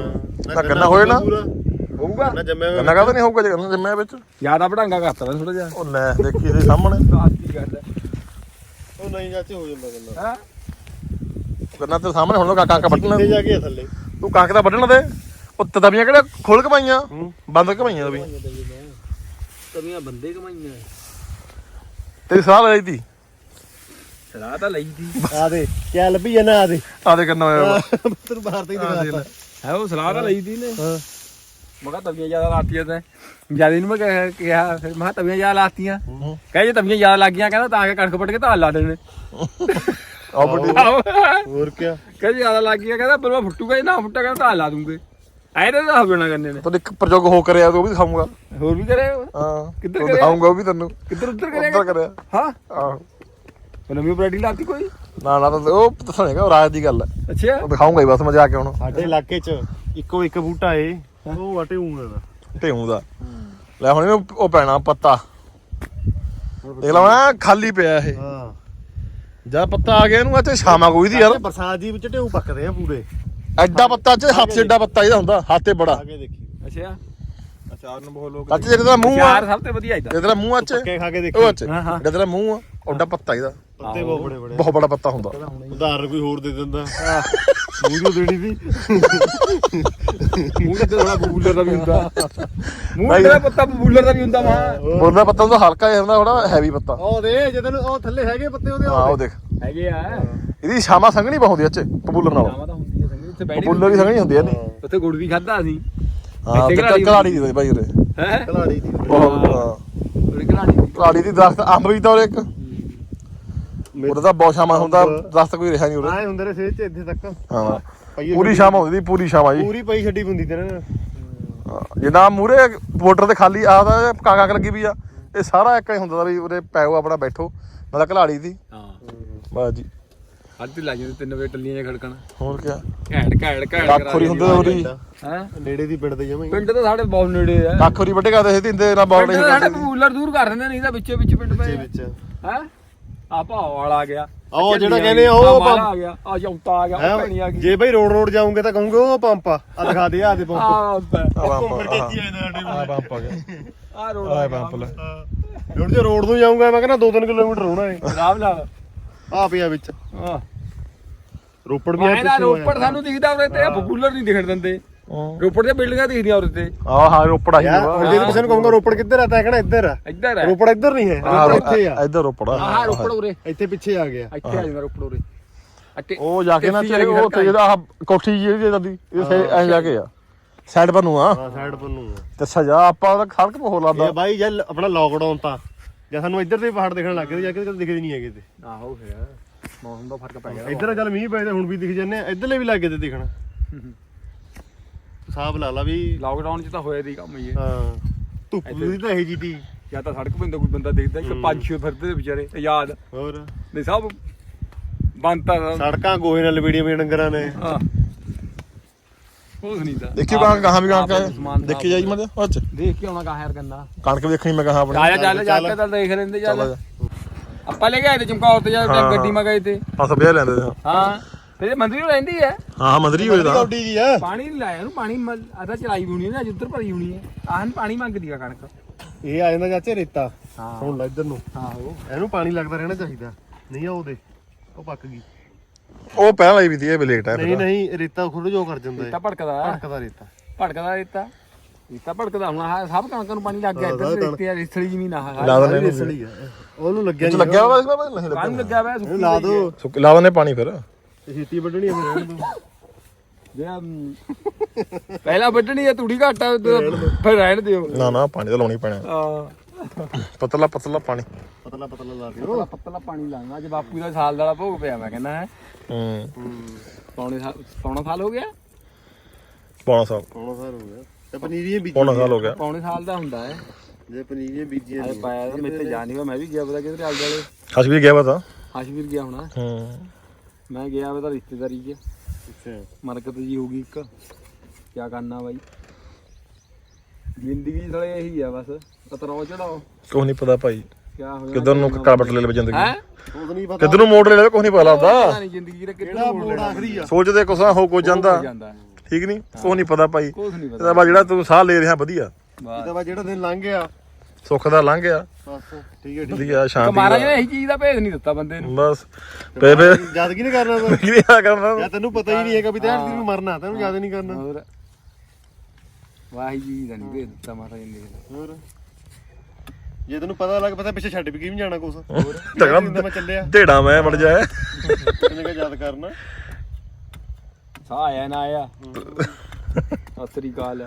Speaker 1: ਤਾਂ ਗੰਨਾ ਹੋਏ ਨਾ।
Speaker 5: ਹੋਊਗਾ।
Speaker 8: ਨਾ ਜੰਮਿਆ ਹੋਇਆ
Speaker 1: ਗੰਨਾ ਕਾਹਦਾ ਨਹੀਂ ਹੋਊਗਾ ਜੇ ਗੰਨਾ ਜੰਮਿਆ ਵਿੱਚ?
Speaker 5: ਜ਼ਿਆਦਾ ਪੜਾਂਗਾ ਕਰਤਾ ਥੋੜਾ ਜਿਹਾ।
Speaker 1: ਉਹ ਲੈ ਦੇਖੀ ਦੇ ਸਾਹਮਣੇ।
Speaker 5: ਗੱਲ
Speaker 8: ਉਹ ਨਹੀਂ ਚਾਚੇ ਹੋ ਜਾਂਦਾ ਗੰਨਾ।
Speaker 5: ਹੈ?
Speaker 1: ਗੰਨਾ ਤੇ ਸਾਹਮਣੇ ਹੁਣ ਕਣਕ ਕਣਕ ਵੱਢਣਾ
Speaker 8: ਕਿੱਥੇ ਜਾ ਕੇ ਆ ਥੱਲੇ।
Speaker 1: ਤੂੰ ਕਣਕ ਦਾ ਵੱਢਣ ਦੇ। ਉਹ ਤਵੀਆਂ ਕਿਹੜਾ ਖੋਲ ਕਮਾਈਆਂ ਬੰਦ ਕਮਾਈਆਂ ਤਵੀਆਂ
Speaker 5: ਕਮੀਆਂ ਬੰਦੇ ਕਮਾਈਆਂ।
Speaker 1: ਤੇਰੀ ਸਲਾਹ ਲਈ ਤੀ?
Speaker 5: ਸਲਾਹ ਤਾਂ ਲਈ ਸੀ
Speaker 8: ਆ ਦੇ ਕਿਆ ਲੱਭੀ ਜਾਣਾ ਆ ਦੇ?
Speaker 1: ਆ ਦੇ ਗੰਨਾ ਹੋਇਆ ਵਾ।
Speaker 8: ਤੈਨੂੰ ਬਾਹਰ ਤੇ ਹੀ ਦਿਖਾਤਾ
Speaker 5: ਹੈ ਉਹ ਸਲਾਹ ਤਾਂ ਲਈ ਸੀ ਨੇ। ਮੈਂ ਕਿਹਾ ਤਵੀਆਂ ਜ਼ਿਆਦਾ ਲਾਤੀਆਂ ਤੈਂ। ਜ਼ਿਆਦਾ ਇਹਨੂੰ ਮੈਂ ਕਿਹਾ- ਕਿਹਾ ਫਿਰ ਮੈਂ ਕਿਹਾ ਤਵੀਆਂ ਜ਼ਿਆਦਾ ਲਾਤੀਆਂ। ਕਹੇ ਜੇ ਤਵੀਆਂ ਜ਼ਿਆਦਾ ਲੱਗ ਗਈਆਂ ਕਹਿੰਦਾ ਤਾਂ ਕਿ ਕਣਕ ਪੱਟ ਕੇ ਧਾਲ ਲਾ ਦੇਣੇ।
Speaker 1: ਆ ਵੱਡੀ।
Speaker 8: ਹੋਰ ਕਿਆ?
Speaker 5: ਕਹਿੰਦੇ ਜ਼ਿਆਦਾ ਲੱਗ ਗਈਆਂ ਕਹਿੰਦਾ ਪਰ ਮੈਂ ਫੁੱਟੂਗਾ ਜੇ ਨਾ ਫੁੱਟਾ ਕਹਿੰਦਾ ਧਾਲ ਲਾ ਦੂੰਗੇ। ਐ ਤਾਂ ਹੋ ਜਾਣਾ ਕਰਨੇ ਨੇ।
Speaker 1: ਤੂੰ ਇੱਕ ਪ੍ਰਯੋਗ ਹੋ ਕਰਿਆ ਤੂੰ ਉਹ ਵੀ ਦਿਖਾਉਂਗਾ
Speaker 5: ਹੋਰ ਵੀ ਕਰੇ
Speaker 1: ਹਾਂ।
Speaker 5: ਕਿੱਧਰ
Speaker 1: ਉਹ
Speaker 5: ਕਰਿਆ?
Speaker 1: ਦਿਖਾਉਂਗਾ ਉਹ ਵੀ ਤੈਨੂੰ।
Speaker 5: ਕਿੱਧਰ ਉੱਧਰ
Speaker 1: ਉੱਧਰ
Speaker 5: ਕਰੇਗਾ
Speaker 1: ਕਰਿਆ।
Speaker 5: ਹਾਂ।
Speaker 1: ਆਹੋ।
Speaker 5: ਉਹ ਨਵੀਂ ਬਰੈਡੀ ਲਾਤੀ ਕੋਈ?
Speaker 1: ਨਾ ਨਾ ਤਾਂ ਉਹ ਦੱਸਣੇਗਾ ਉਹ ਰਾਜ ਦੀ ਗੱਲ ਹੈ।
Speaker 5: ਅੱਛਾ।
Speaker 1: ਉਹ ਦਿਖਾਉਂਗਾ ਹੀ ਬਸ ਮੈਂ ਜਾ ਕੇ ਹੁਣ।
Speaker 8: ਸਾਡੇ ਇਲਾਕੇ 'ਚ ਇੱਕੋ ਇੱਕ ਬੂਟਾ ਏ ਉਹ ਵਟੇ ਊਂ ਦਾ।
Speaker 1: ਢੇਉਂ ਦਾ। ਲੈ ਹੁਣ ਇਹਨੂੰ ਉਹ ਪੈਣਾ ਪੱਤਾ। ਦੇਖ ਲਾ ਮੈਂ ਖਾਲੀ ਪਿਆ ਇਹ।
Speaker 8: ਹਾਂ।
Speaker 1: ਜਦ ਪੱਤਾ ਆ ਗਿਆ ਇਹਨੂੰ ਇੱਥੇ ਛਾਵਾਂ ਕੋਈ ਦੀ ਯਾਰ।
Speaker 8: ਬਰਸਾਤ ਦੀ ਵਿੱਚ ਢੇਊ ਪੱਕਦੇ ਆ ਪੂਰੇ।
Speaker 1: ਐਡਾ ਪੱਤਾ ਚ ਹੱਥ ਜਿੱਡਾ ਪੱਤਾ ਇਹਦਾ ਹੁੰਦਾ ਹੱਥ ਤੇ ਬੜਾ।
Speaker 8: ਆ ਕੇ ਦੇਖੀ।
Speaker 5: ਅੱਛਾ।
Speaker 8: ਅਚਾਰ ਨੂੰ ਬਹੁਤ ਲੋਕ
Speaker 1: ਕੱਚ ਜਿਹੜਾ ਮੂੰਹ ਆ।
Speaker 5: ਯਾਰ ਸਭ ਤੋਂ ਵਧੀਆ ਇਦਾਂ
Speaker 1: ਜਿਹੜਾ ਮੂੰਹ ਆ ਚ
Speaker 8: ਪੱਕੇ ਖਾ ਕੇ
Speaker 1: ਉਹ
Speaker 8: ਦੇਖੀ
Speaker 1: ਚ
Speaker 5: ਹਾਂ, ਹਾਂ।
Speaker 1: ਜਿਹੜਾ ਮੂੰਹ ਆ। ਓਡਾ ਪੱਤਾ ਇਹਦਾ।
Speaker 8: ਪੱਤੇ ਬਹੁਤ ਬੜੇ ਬੜੇ।
Speaker 1: ਬਹੁਤ ਬੜਾ ਪੱਤਾ ਹੁੰਦਾ।
Speaker 8: ਉਦਾਹਰਨ ਕੋਈ ਹੋਰ ਦੇ ਦਿੰਦਾ। ਮੂੰਹ ਜੋ ਦੇਣੀ ਸੀ?
Speaker 5: ਮੂੰਹ ਤੇ ਥੋੜਾ ਬਬੂਲਰ ਦਾ ਵੀ ਹੁੰਦਾ। ਮੂੰਹ ਤੇ ਪੱਤਾ ਬਬੂਲਰ ਦਾ ਵੀ ਹੁੰਦਾ ਮਾਂ
Speaker 1: ਬੋਲਦਾ ਪੱਤਾ ਹੁੰਦਾ ਹਲਕਾ ਜਿਹਾ ਹੁੰਦਾ ਥੋੜਾ ਹੈਵੀ ਪੱਤਾ।
Speaker 8: ਉਹ ਦੇ ਜਦੋਂ ਉਹ ਥੱਲੇ ਹੈਗੇ ਪੱਤੇ ਉਹਦੇ
Speaker 1: ਹਾਂ ਉਹ ਦੇਖ।
Speaker 5: ਹੈਗੇ ਆ।
Speaker 1: ਇਹਦੀ ਛਾਵਾਂ ਸੰਘਣੀ ਬਹੁੰਦੀ ਅੱਛ ਪਪੂਲਰ ਨਾਲ।
Speaker 5: ਜਾਵਾਂ ਤਾਂ ਹੁੰਦੀ ਆ ਸੰਗੀ ਉੱਥੇ ਬੈਠੀ
Speaker 1: ਦੀ ਸੰਘਣੀ ਹੁੰਦੀ ਆ ਨਹੀਂ?
Speaker 5: ਉੱਥੇ ਗੁੜ ਵੀ ਖਾਦਾ ਅਸੀਂ।
Speaker 1: ਹਾਂ ਤੇ ਕਲਾੜੀ ਦੀ ਭਾਈ ਉਰੇ
Speaker 5: ਹੈ?
Speaker 8: ਖਿਲਾੜੀ ਦੀ।
Speaker 1: ਬਹੁਤ ਹਾਂ।
Speaker 5: ਦੀ।
Speaker 1: ਕਲਾੜੀ ਦੀ ਦਰਖਤ ਅੰਬ ਵੀ ਤਾਂ ਉਰੇ ਇੱਕ। ਉਰੇ ਤਾਂ ਬਹੁਤ ਛਾਵਾਂ ਹੁੰਦਾ ਦਰਖਤ ਕੋਈ ਰਿਹਾ ਨਹੀਂ ਉਰੇ।
Speaker 8: ਆਏ ਹੁੰਦੇ ਨੇ ਸੇਜ 'ਚ ਇੱਥੇ ਤੱਕ।
Speaker 1: ਹਾਂ। ਪੂਰੀ ਛਾਵਾਂ ਹੁੰਦੀ ਸੀ ਪੂਰੀ ਛਾਵਾਂ ਜੀ
Speaker 8: ਪੂਰੀ ਪਈ ਛੱਡੀ ਹੁੰਦੀ ਤੇ ਨਾ।
Speaker 1: ਜਿੰਨਾ ਮੂਰੇ ਮੋਟਰ ਤੇ ਖਾਲੀ ਆਦਾ ਕਾਕਾ ਲੱਗੀ ਵੀ ਆ। ਇਹ ਸਾਰਾ ਇੱਕ ਹੀ ਹੁੰਦਾ ਤਾ ਵੀ ਉਰੇ ਪੈਓ ਆਪਣਾ ਬੈਠੋ ਨਾਲੇ ਘਲਾੜੀ ਦੀ।
Speaker 5: ਹਾਂ।
Speaker 1: ਬਸ ਜੀ।
Speaker 5: ਅੱਜ ਤੇ ਲੱਗ ਜਾਂਦੇ ਤਿੰਨ ਵਜੇ ਟੱਲੀਆਂ ਜਿਹਾ ਖੜਕਣ।
Speaker 1: ਹੋਰ ਕੀ
Speaker 5: ਘੈਂਟ ਘੈਂਟ ਘੈਂਟ
Speaker 1: ਕੱਖੋਰੀ ਹੁੰਦੇ ਉਹਦੀ।
Speaker 5: ਹੈ?
Speaker 8: ਨੇੜੇ ਦੀ ਪਿੰਡ ਦੇ ਜਮਾਂ ਹੀ।
Speaker 5: ਪਿੰਡ ਤਾਂ ਸਾਡੇ ਬਹੁਤ ਨੇੜੇ ਆ।
Speaker 1: ਕੱਖੋਰੀ ਵੱਡੇ ਕਰਦੇ ਸੀ ਦਿੰਦੇ ਨਾ ਬਾਉਲ
Speaker 5: ਪਿੰਡ
Speaker 1: ਨਹੀਂ
Speaker 5: ਤਾਂ ਸਾਡੇ ਬਬੂਲਰ ਦੂਰ ਕਰ ਦਿੰਦੇ ਨਹੀਂ ਤਾਂ ਵਿੱਚੇ ਵਿੱਚ ਪਿੰਡ ਪਏ
Speaker 8: ਵਿੱਚ
Speaker 5: ਹੈ? ਆ ਭਾਓ ਵਾਲਾ ਆ ਗਿਆ।
Speaker 8: ਉਹ ਜਿਹੜਾ ਕਹਿੰਦੇ ਆ,
Speaker 5: ਆ
Speaker 8: ਉਹ ਪੰਪ।
Speaker 5: ਆ ਗਿਆ ਆ ਜੌਂਤਾ ਆ ਗਿਆ ਉਹ ਭੈਣੀ ਆ
Speaker 8: ਹੈਂ?
Speaker 5: ਗਈ।
Speaker 8: ਜੇ ਬਈ ਰੋਡ ਰੋਡ ਜਾਉਂਗੇ ਤਾਂ ਕਹੂੰਗੇ ਉਹ ਪੰਪ ਆ। ਆ ਦਿਖਾ ਦੇ ਆ ਦੇ ਪੰਪ।
Speaker 5: ਆ
Speaker 1: ਆ।
Speaker 8: ਘੁੰਮ ਫਿਰ ਖੇਤੀ ਆਏ ਸਾਡੇ
Speaker 1: ਆ ਪੰਪ ਆ ਗਿਆ।
Speaker 5: ਆ ਰੋਡ
Speaker 1: ਆ ਪੰਪ ਲੈ।
Speaker 8: ਹੁਣ ਜੇ ਰੋਡ ਤੋਂ ਜਾਊਂਗਾ ਮੈਂ ਕਹਿੰਦਾ 2-3 ਕਿਲੋਮੀਟਰ ਹੋਣਾ ਏ
Speaker 5: ਆਰਾਮ ਨਾਲ।
Speaker 8: ਆ ਪਿਆ ਵਿੱਚ।
Speaker 5: ਹਾਂ
Speaker 8: ਰੋਪੜ ਵੀ ਆ
Speaker 5: ਮੈਂ ਨਾ ਰੋਪੜ ਸਾਨੂੰ ਦਿਖਦਾ ਉਰੇ ਤੇ ਬਬੂਲਰ ਨਹੀਂ ਦਿਖਣ ਦਿੰਦੇ। ਰੋਪੜ ਦੀਆਂ ਬਿਲਡਿੰਗਾਂ ਦਿਖਦੀਆਂ ਉਰੇ ਤੇ
Speaker 1: ਆ ਹਾਂ ਰੋਪੜਾ ਹੀ
Speaker 8: ਯਾਰ ਜੇ ਕਿਸੇ ਨੂੰ ਕਹੂੰਗਾ ਰੋਪੜ ਕਿੱਧਰ ਆ ਤਾਂ ਕਹਿਣਾ ਇੱਧਰ ਆ।
Speaker 5: ਇੱਧਰ ਹੈ
Speaker 8: ਰੋਪੜ ਇੱਧਰ ਨਹੀਂ ਹੈ ਰੋਪੜ ਇੱਥੇ ਆ।
Speaker 1: ਇੱਧਰ ਰੋਪੜਾ
Speaker 5: ਆਹ ਰੋਪੜ ਉਰੇ।
Speaker 8: ਇੱਥੇ ਪਿੱਛੇ ਆ ਗਿਆ।
Speaker 5: ਇੱਥੇ ਆ ਜਾਂਦਾ ਰੋਪੜ ਉਰੇ।
Speaker 1: ਉਹ ਜਾ ਕੇ ਨਾ
Speaker 5: ਤੇਸੀ
Speaker 1: ਤੇ
Speaker 5: ਵਾਲੀ
Speaker 1: ਉਹ ਤੇ ਜਿਹੜਾ ਆਹ ਕੋਠੀ ਜਿਹੜੀ ਇਹਦੀ ਇਹ ਐ ਜਾ ਕੇ ਆ। ਸਾਈਡ ਪਰ ਨੂੰ ਆ।
Speaker 8: ਹਾਂ ਸਾਈਡ ਪਰ ਨੂੰ ਆ।
Speaker 1: ਤੇ ਸਜਾ ਆਪਾਂ ਉਹਦਾ ਖੜਕ ਹੋ ਲਾਦਾ
Speaker 8: ਇਹ ਬਾਈ ਜਦ ਆਪਣਾ ਲੋਕਡਾਊਨ ਤਾਂ। ਜਾਂ ਸਾਨੂੰ ਇੱਧਰ ਦੇ ਪਹਾੜ ਦਿਖਣ ਲੱਗ ਗਏ ਜਾ ਕੇ ਕਦੇ ਦਿਖਦੇ ਨਹੀਂ ਹੈਗੇ ਤੇ
Speaker 5: ਆਹੋ ਫਿਰ। ਮੌਸਮ ਦਾ ਫ਼ਰਕ ਪੈ ਗਿਆ।
Speaker 8: ਇੱਧਰ ਚੱਲ ਮੀਂਹ ਪਏ ਤੇ ਹੁਣ ਵੀ ਦਿਖ ਜਾਂਦੇ ਆ। ਇੱਧਰਲੇ ਵੀ ਲੱਗੇ ਤੇ ਦਿਖਣ। ਹਿਸਾਬ ਲਾ ਲਾ ਵੀ।
Speaker 5: ਲਾਕਡਾਊਨ 'ਚ ਤਾਂ ਹੋਇਆ ਦੀ ਕੰਮ ਹੀ ਹੈ।
Speaker 8: ਹਾਂ। ਧੁੱਪ ਦੀ ਤਾਂ ਇਹ ਜੀ ਤੀ।
Speaker 5: ਜਾਂ ਤਾਂ ਸੜਕ ਪੈਂਦਾ ਕੋਈ ਬੰਦਾ ਦੇਖਦਾ ਇੱਕ ਪੰਜ ਛੇ ਫਿਰਦੇ ਤੇ ਵਿਚਾਰੇ ਆਜ਼ਾਦ
Speaker 8: ਹੋਰ?
Speaker 5: ਨਹੀਂ ਸਭ ਬੰਤਾ
Speaker 8: ਸੜਕਾਂ ਗੋਹੇ ਨਾਲ ਲਵੇੜੀਆਂ ਪਈਆਂ ਡੰਗਰਾਂ ਨੇ।
Speaker 5: ਹਾਂ। ਕੁਝ ਨਹੀਂ ਤਾਂ।
Speaker 1: ਦੇਖੀ ਕਹਾਂ ਕਹਾਂ ਵੀ
Speaker 5: ਸਮਾਨ
Speaker 1: ਕਹਾਂ ਦੇਖੀ ਜਾਈ ਮਦੇ ਅੱਛ
Speaker 5: ਦੇਖ ਕੇ ਆਉਣਾ ਕਹਾਂ ਯਾਰ ਗੰਨਾ
Speaker 1: ਕਣਕ ਵੀ ਦੇਖਣੀ ਮੈਂ ਕਹਾਂ ਆਪਣੀ।
Speaker 5: ਆ ਜਾ ਚੱਲ ਜਾ ਕੇ ਤਾਂ ਦੇਖ ਲੈਂਦੇ ਚੱਲ। ਆਪਾਂ ਲੈ ਕੇ ਆਏ ਤੇ ਚਮਕੌਰ ਤੇ ਜਾਂ
Speaker 1: ਹਾਂ।
Speaker 5: ਗੱਡੀ ਮਾ ਗਏ ਤੇ।
Speaker 1: ਆ ਸਭ ਵਿਆਹ ਲੈਂਦੇ
Speaker 5: ਹਾਂ। ਫਿਰ ਇਹ ਮੰਦਰੀ ਰਹਿੰਦੀ ਹੈ।
Speaker 1: ਹਾਂ ਮੰਦਰੀ ਹੋਏ ਦਾ
Speaker 8: ਆ
Speaker 5: ਪਾਣੀ ਨਹੀਂ ਲਾਇਆ ਉਹਨੂੰ ਪਾਣੀ ਆਦਾ ਚਲਾਈ ਵੀ ਹੋਣੀ ਹੈ ਨਾ ਅੱਜ ਉੱਧਰ ਭਰੀ ਹੋਣੀ ਹੈ। ਆਹਨ ਪਾਣੀ ਮੰਗਦੀ ਆ ਕਣਕ।
Speaker 8: ਇਹ ਆ ਜਾਂਦਾ ਚਾਚੇ ਰੇਤਾ।
Speaker 5: ਹਾਂ।
Speaker 8: ਹੁਣ ਲੈ ਇੱਧਰ ਨੂੰ।
Speaker 5: ਆਹੋ।
Speaker 8: ਇਹਨੂੰ ਪਾਣੀ ਲੱਗਦਾ ਰਹਿਣਾ ਚਾਹੀਦਾ। ਨਹੀਂ ਆ ਉਹਦੇ ਉਹ ਪੱਕ ਗਈ।
Speaker 1: ਉਹ ਪਹਿਲਾਂ ਲਈ ਵੀ ਦੀ ਇਹ ਵੀ ਲੇਟ ਹੈ
Speaker 8: ਨਹੀਂ ਨਹੀਂ ਰੇਤਾ ਖੁੱਲ ਜੋ ਕਰ ਜਾਂਦਾ
Speaker 5: ਰੇਤਾ
Speaker 8: ਹੈ
Speaker 5: ਭੜਕਦਾ ਹੈ।
Speaker 8: ਭੜਕਦਾ ਰੇਤਾ।
Speaker 5: ਭੜਕਦਾ ਰੇਤਾ। ਰੇਤਾ ਭੜਕਦਾ ਹੁਣ ਆਹ ਸਭ ਕਣਕਾਂ ਨੂੰ ਪਾਣੀ ਲੱਗ ਗਿਆ ਇੱਧਰ ਰੇਤੇ ਆ ਰਿਸਲੀ ਜ਼ਮੀਨ ਆਹ
Speaker 1: ਲਾ ਦਿੰਦੇ ਇਹਨੂੰ
Speaker 8: ਰੇਸਲੀ ਆ। ਉਹਨੂੰ ਲੱਗਿਆ ਨਹੀਂ
Speaker 1: ਲੱਗਿਆ ਵਾ ਨਹੀਂ ਲੱਗਿਆ
Speaker 5: ਹੋਇਆ
Speaker 8: ਇਹਨੂੰ ਲਾ ਦੋ।
Speaker 1: ਸੁੱਕ ਲਾ ਦਿੰਦੇ ਪਾਣੀ ਫਿਰ।
Speaker 8: ਛੇਤੀ ਵੱਢਣੀ ਆ ਫਿਰ। ਰਹਿਣ ਦੋ
Speaker 5: ਪਹਿਲਾਂ ਵੱਢਣੀ ਹੈ ਤੂੜੀ ਘਾਟਾ ਫਿਰ ਰਹਿਣ ਦਿਓ।
Speaker 1: ਨਾ ਨਾ ਪਾਣੀ ਤਾਂ ਲਾਉਣੀ ਪੈਣਾ।
Speaker 5: ਆ
Speaker 1: ਪਤਲਾ ਪਤਲਾ ਪਾਣੀ।
Speaker 8: ਪਤਲਾ ਪਤਲਾ ਲਾ ਕੇ
Speaker 5: ਪਤਲਾ ਪਤਲਾ ਪਾਣੀ ਲਾਣਾ ਅੱਜ ਬਾਪੂ ਦਾ ਸਾਲ ਦਾ ਭੋਗ ਪਿਆ ਮੈਂ ਕਹਿੰਦਾ ਹੈ।
Speaker 1: ਹੂੰ।
Speaker 5: ਪੌਣੇ ਸਾਲ ਪੌਣਾ ਸਾਲ ਹੋ ਗਿਆ?
Speaker 1: ਪੌਣਾ ਸਾਲ।
Speaker 8: ਪੌਣਾ ਸਾਲ ਹੋ ਗਿਆ। ਤੇ ਪਨੀਰੀਆਂ ਬੀਜੀ
Speaker 1: ਪੌਣਾ ਸਾਲ ਹੋ ਗਿਆ।
Speaker 5: ਪੌਣੇ ਸਾਲ ਦਾ ਹੁੰਦਾ ਹੈ।
Speaker 8: ਜੇ ਪਨੀਰੀਆਂ ਬੀਜੀਆਂ
Speaker 5: ਅਰੇ ਪਾਇਆ ਤਾਂ ਮੇਰੇ ਤੇ ਜਾ ਨਹੀਂ ਵਾ ਮੈਂ ਵੀ ਗਿਆ ਪਤਾ ਕਿਧਰ ਆਲ ਜਾਲੇ
Speaker 1: ਹਸਵੀਰ ਗਿਆ ਵਾ ਤਾਂ।
Speaker 5: ਹਸ਼ਵੀਰ ਗਿਆ ਹੋਣਾ।
Speaker 1: ਹੂੰ।
Speaker 5: ਮੈਂ ਗਿਆ ਵਾ ਤਾਂ ਰਿਸ਼ਤੇਦਾਰੀ 'ਚ।
Speaker 8: ਅੱਛਾ।
Speaker 5: ਮਰਕਤ ਜੀ ਹੋ ਗਈ ਇੱਕ। ਕੀ ਕਰਨਾ ਬਾਈ? ਜ਼ਿੰਦਗੀ ਸਲੇ ਇਹੀ ਆ ਬਸ। ਕਤਰੋ ਚੜਾਓ।
Speaker 1: ਕੁਛ ਨਹੀਂ ਪਤਾ ਭਾਈ।
Speaker 5: ਕੀ ਹੋਇਆ?
Speaker 1: ਕਿੱਧਰ ਨੂੰ ਕਾਬਟ ਲੈ ਲੈ ਜ਼ਿੰਦਗੀ?
Speaker 5: ਹੈ?
Speaker 8: ਨਹੀਂ ਪਤਾ।
Speaker 1: ਕਿੱਧਰ ਨੂੰ ਮੋੜ ਲੈ ਲੈ ਕੁਛ ਨਹੀਂ ਪਤਾ ਲੱਗਦਾ।
Speaker 5: ਨਹੀਂ ਜ਼ਿੰਦਗੀ ਦਾ
Speaker 8: ਕਿਹੜਾ
Speaker 5: ਕਿਹੜਾ
Speaker 8: ਮੋੜ ਆਖਰੀ ਆ?
Speaker 1: ਸੋਚਦੇ ਕੁਛ ਹੋ ਕੋ ਜਾਂਦਾ।
Speaker 5: ਜਾਂਦਾ। ਹੈ।
Speaker 1: ਠੀਕ ਨਹੀਂ ਕੁਛ ਨਹੀਂ ਪਤਾ ਭਾਈ।
Speaker 5: ਕੁਛ ਨਹੀਂ ਪਤਾ।
Speaker 1: ਇਹਦਾ ਬਾ ਜਿਹੜਾ ਤੂੰ ਸਾਹ ਲੈ ਰਿਹਾ ਵਧੀਆ।
Speaker 8: ਇਹਦਾ ਵਾ ਜਿਹੜਾ ਦਿਨ ਲੰਘ ਗਿਆ।
Speaker 1: ਸੁੱਖ ਦਾ ਲੰਘ ਗਿਆ।
Speaker 8: ਬਸ ਠੀਕ ਹੈ ਠੀਕ
Speaker 1: ਵਧੀਆ ਸ਼ਾਂਤੀ
Speaker 5: ਨੇ ਇਹੀ ਚੀਜ਼ ਦਾ ਭੇਦ ਨਹੀਂ ਦਿੱਤਾ ਬੰਦੇ ਨੂੰ।
Speaker 1: ਬਸ ਪੇ ਪੇ
Speaker 8: ਯਾਦ ਕੀ ਨਹੀਂ ਕਰਨਾ ਤੂੰ
Speaker 1: ਕੀ ਆ ਕਰਨਾ
Speaker 8: ਜਾਂ ਤੈਨੂੰ ਪਤਾ ਹੀ ਨਹੀਂ ਹੈਗਾ ਵੀ ਤੈਨੂੰ ਤੈਨੂੰ ਮਰਨਾ ਤੈਨੂੰ ਯਾਦ ਨਹੀਂ ਕਰਨਾ।
Speaker 5: ਹੋਰ। ਵਾਹੀ ਜੀ ਦਾ ਨਹੀਂ ਭੇਦ ਦਿੱਤਾ ਮਹਾਰਾਜ ਨੇ
Speaker 8: ਹੋਰ। ਜੇ ਤੈਨੂੰ ਪਤਾ ਲੱਗ ਪਤਾ ਪਿੱਛੇ ਛੱਡ ਵੀ ਕੀ ਵੀ ਜਾਣਾ ਕੁਛ।
Speaker 1: ਤਗੜਾ
Speaker 8: ਜਿੰਦਾ ਮੈਂ ਚੱਲਿਆ?
Speaker 1: ਢੇੜਾ ਮੈਂ ਵੜ ਜਾਏ
Speaker 8: ਤੈਨੂੰ ਕਿਹਾ ਯਾਦ ਕਰਨਾ?
Speaker 5: ਸਾਹ ਆਇਆ ਨਾ ਆਇਆ। ਸਤਿ ਕਾਲ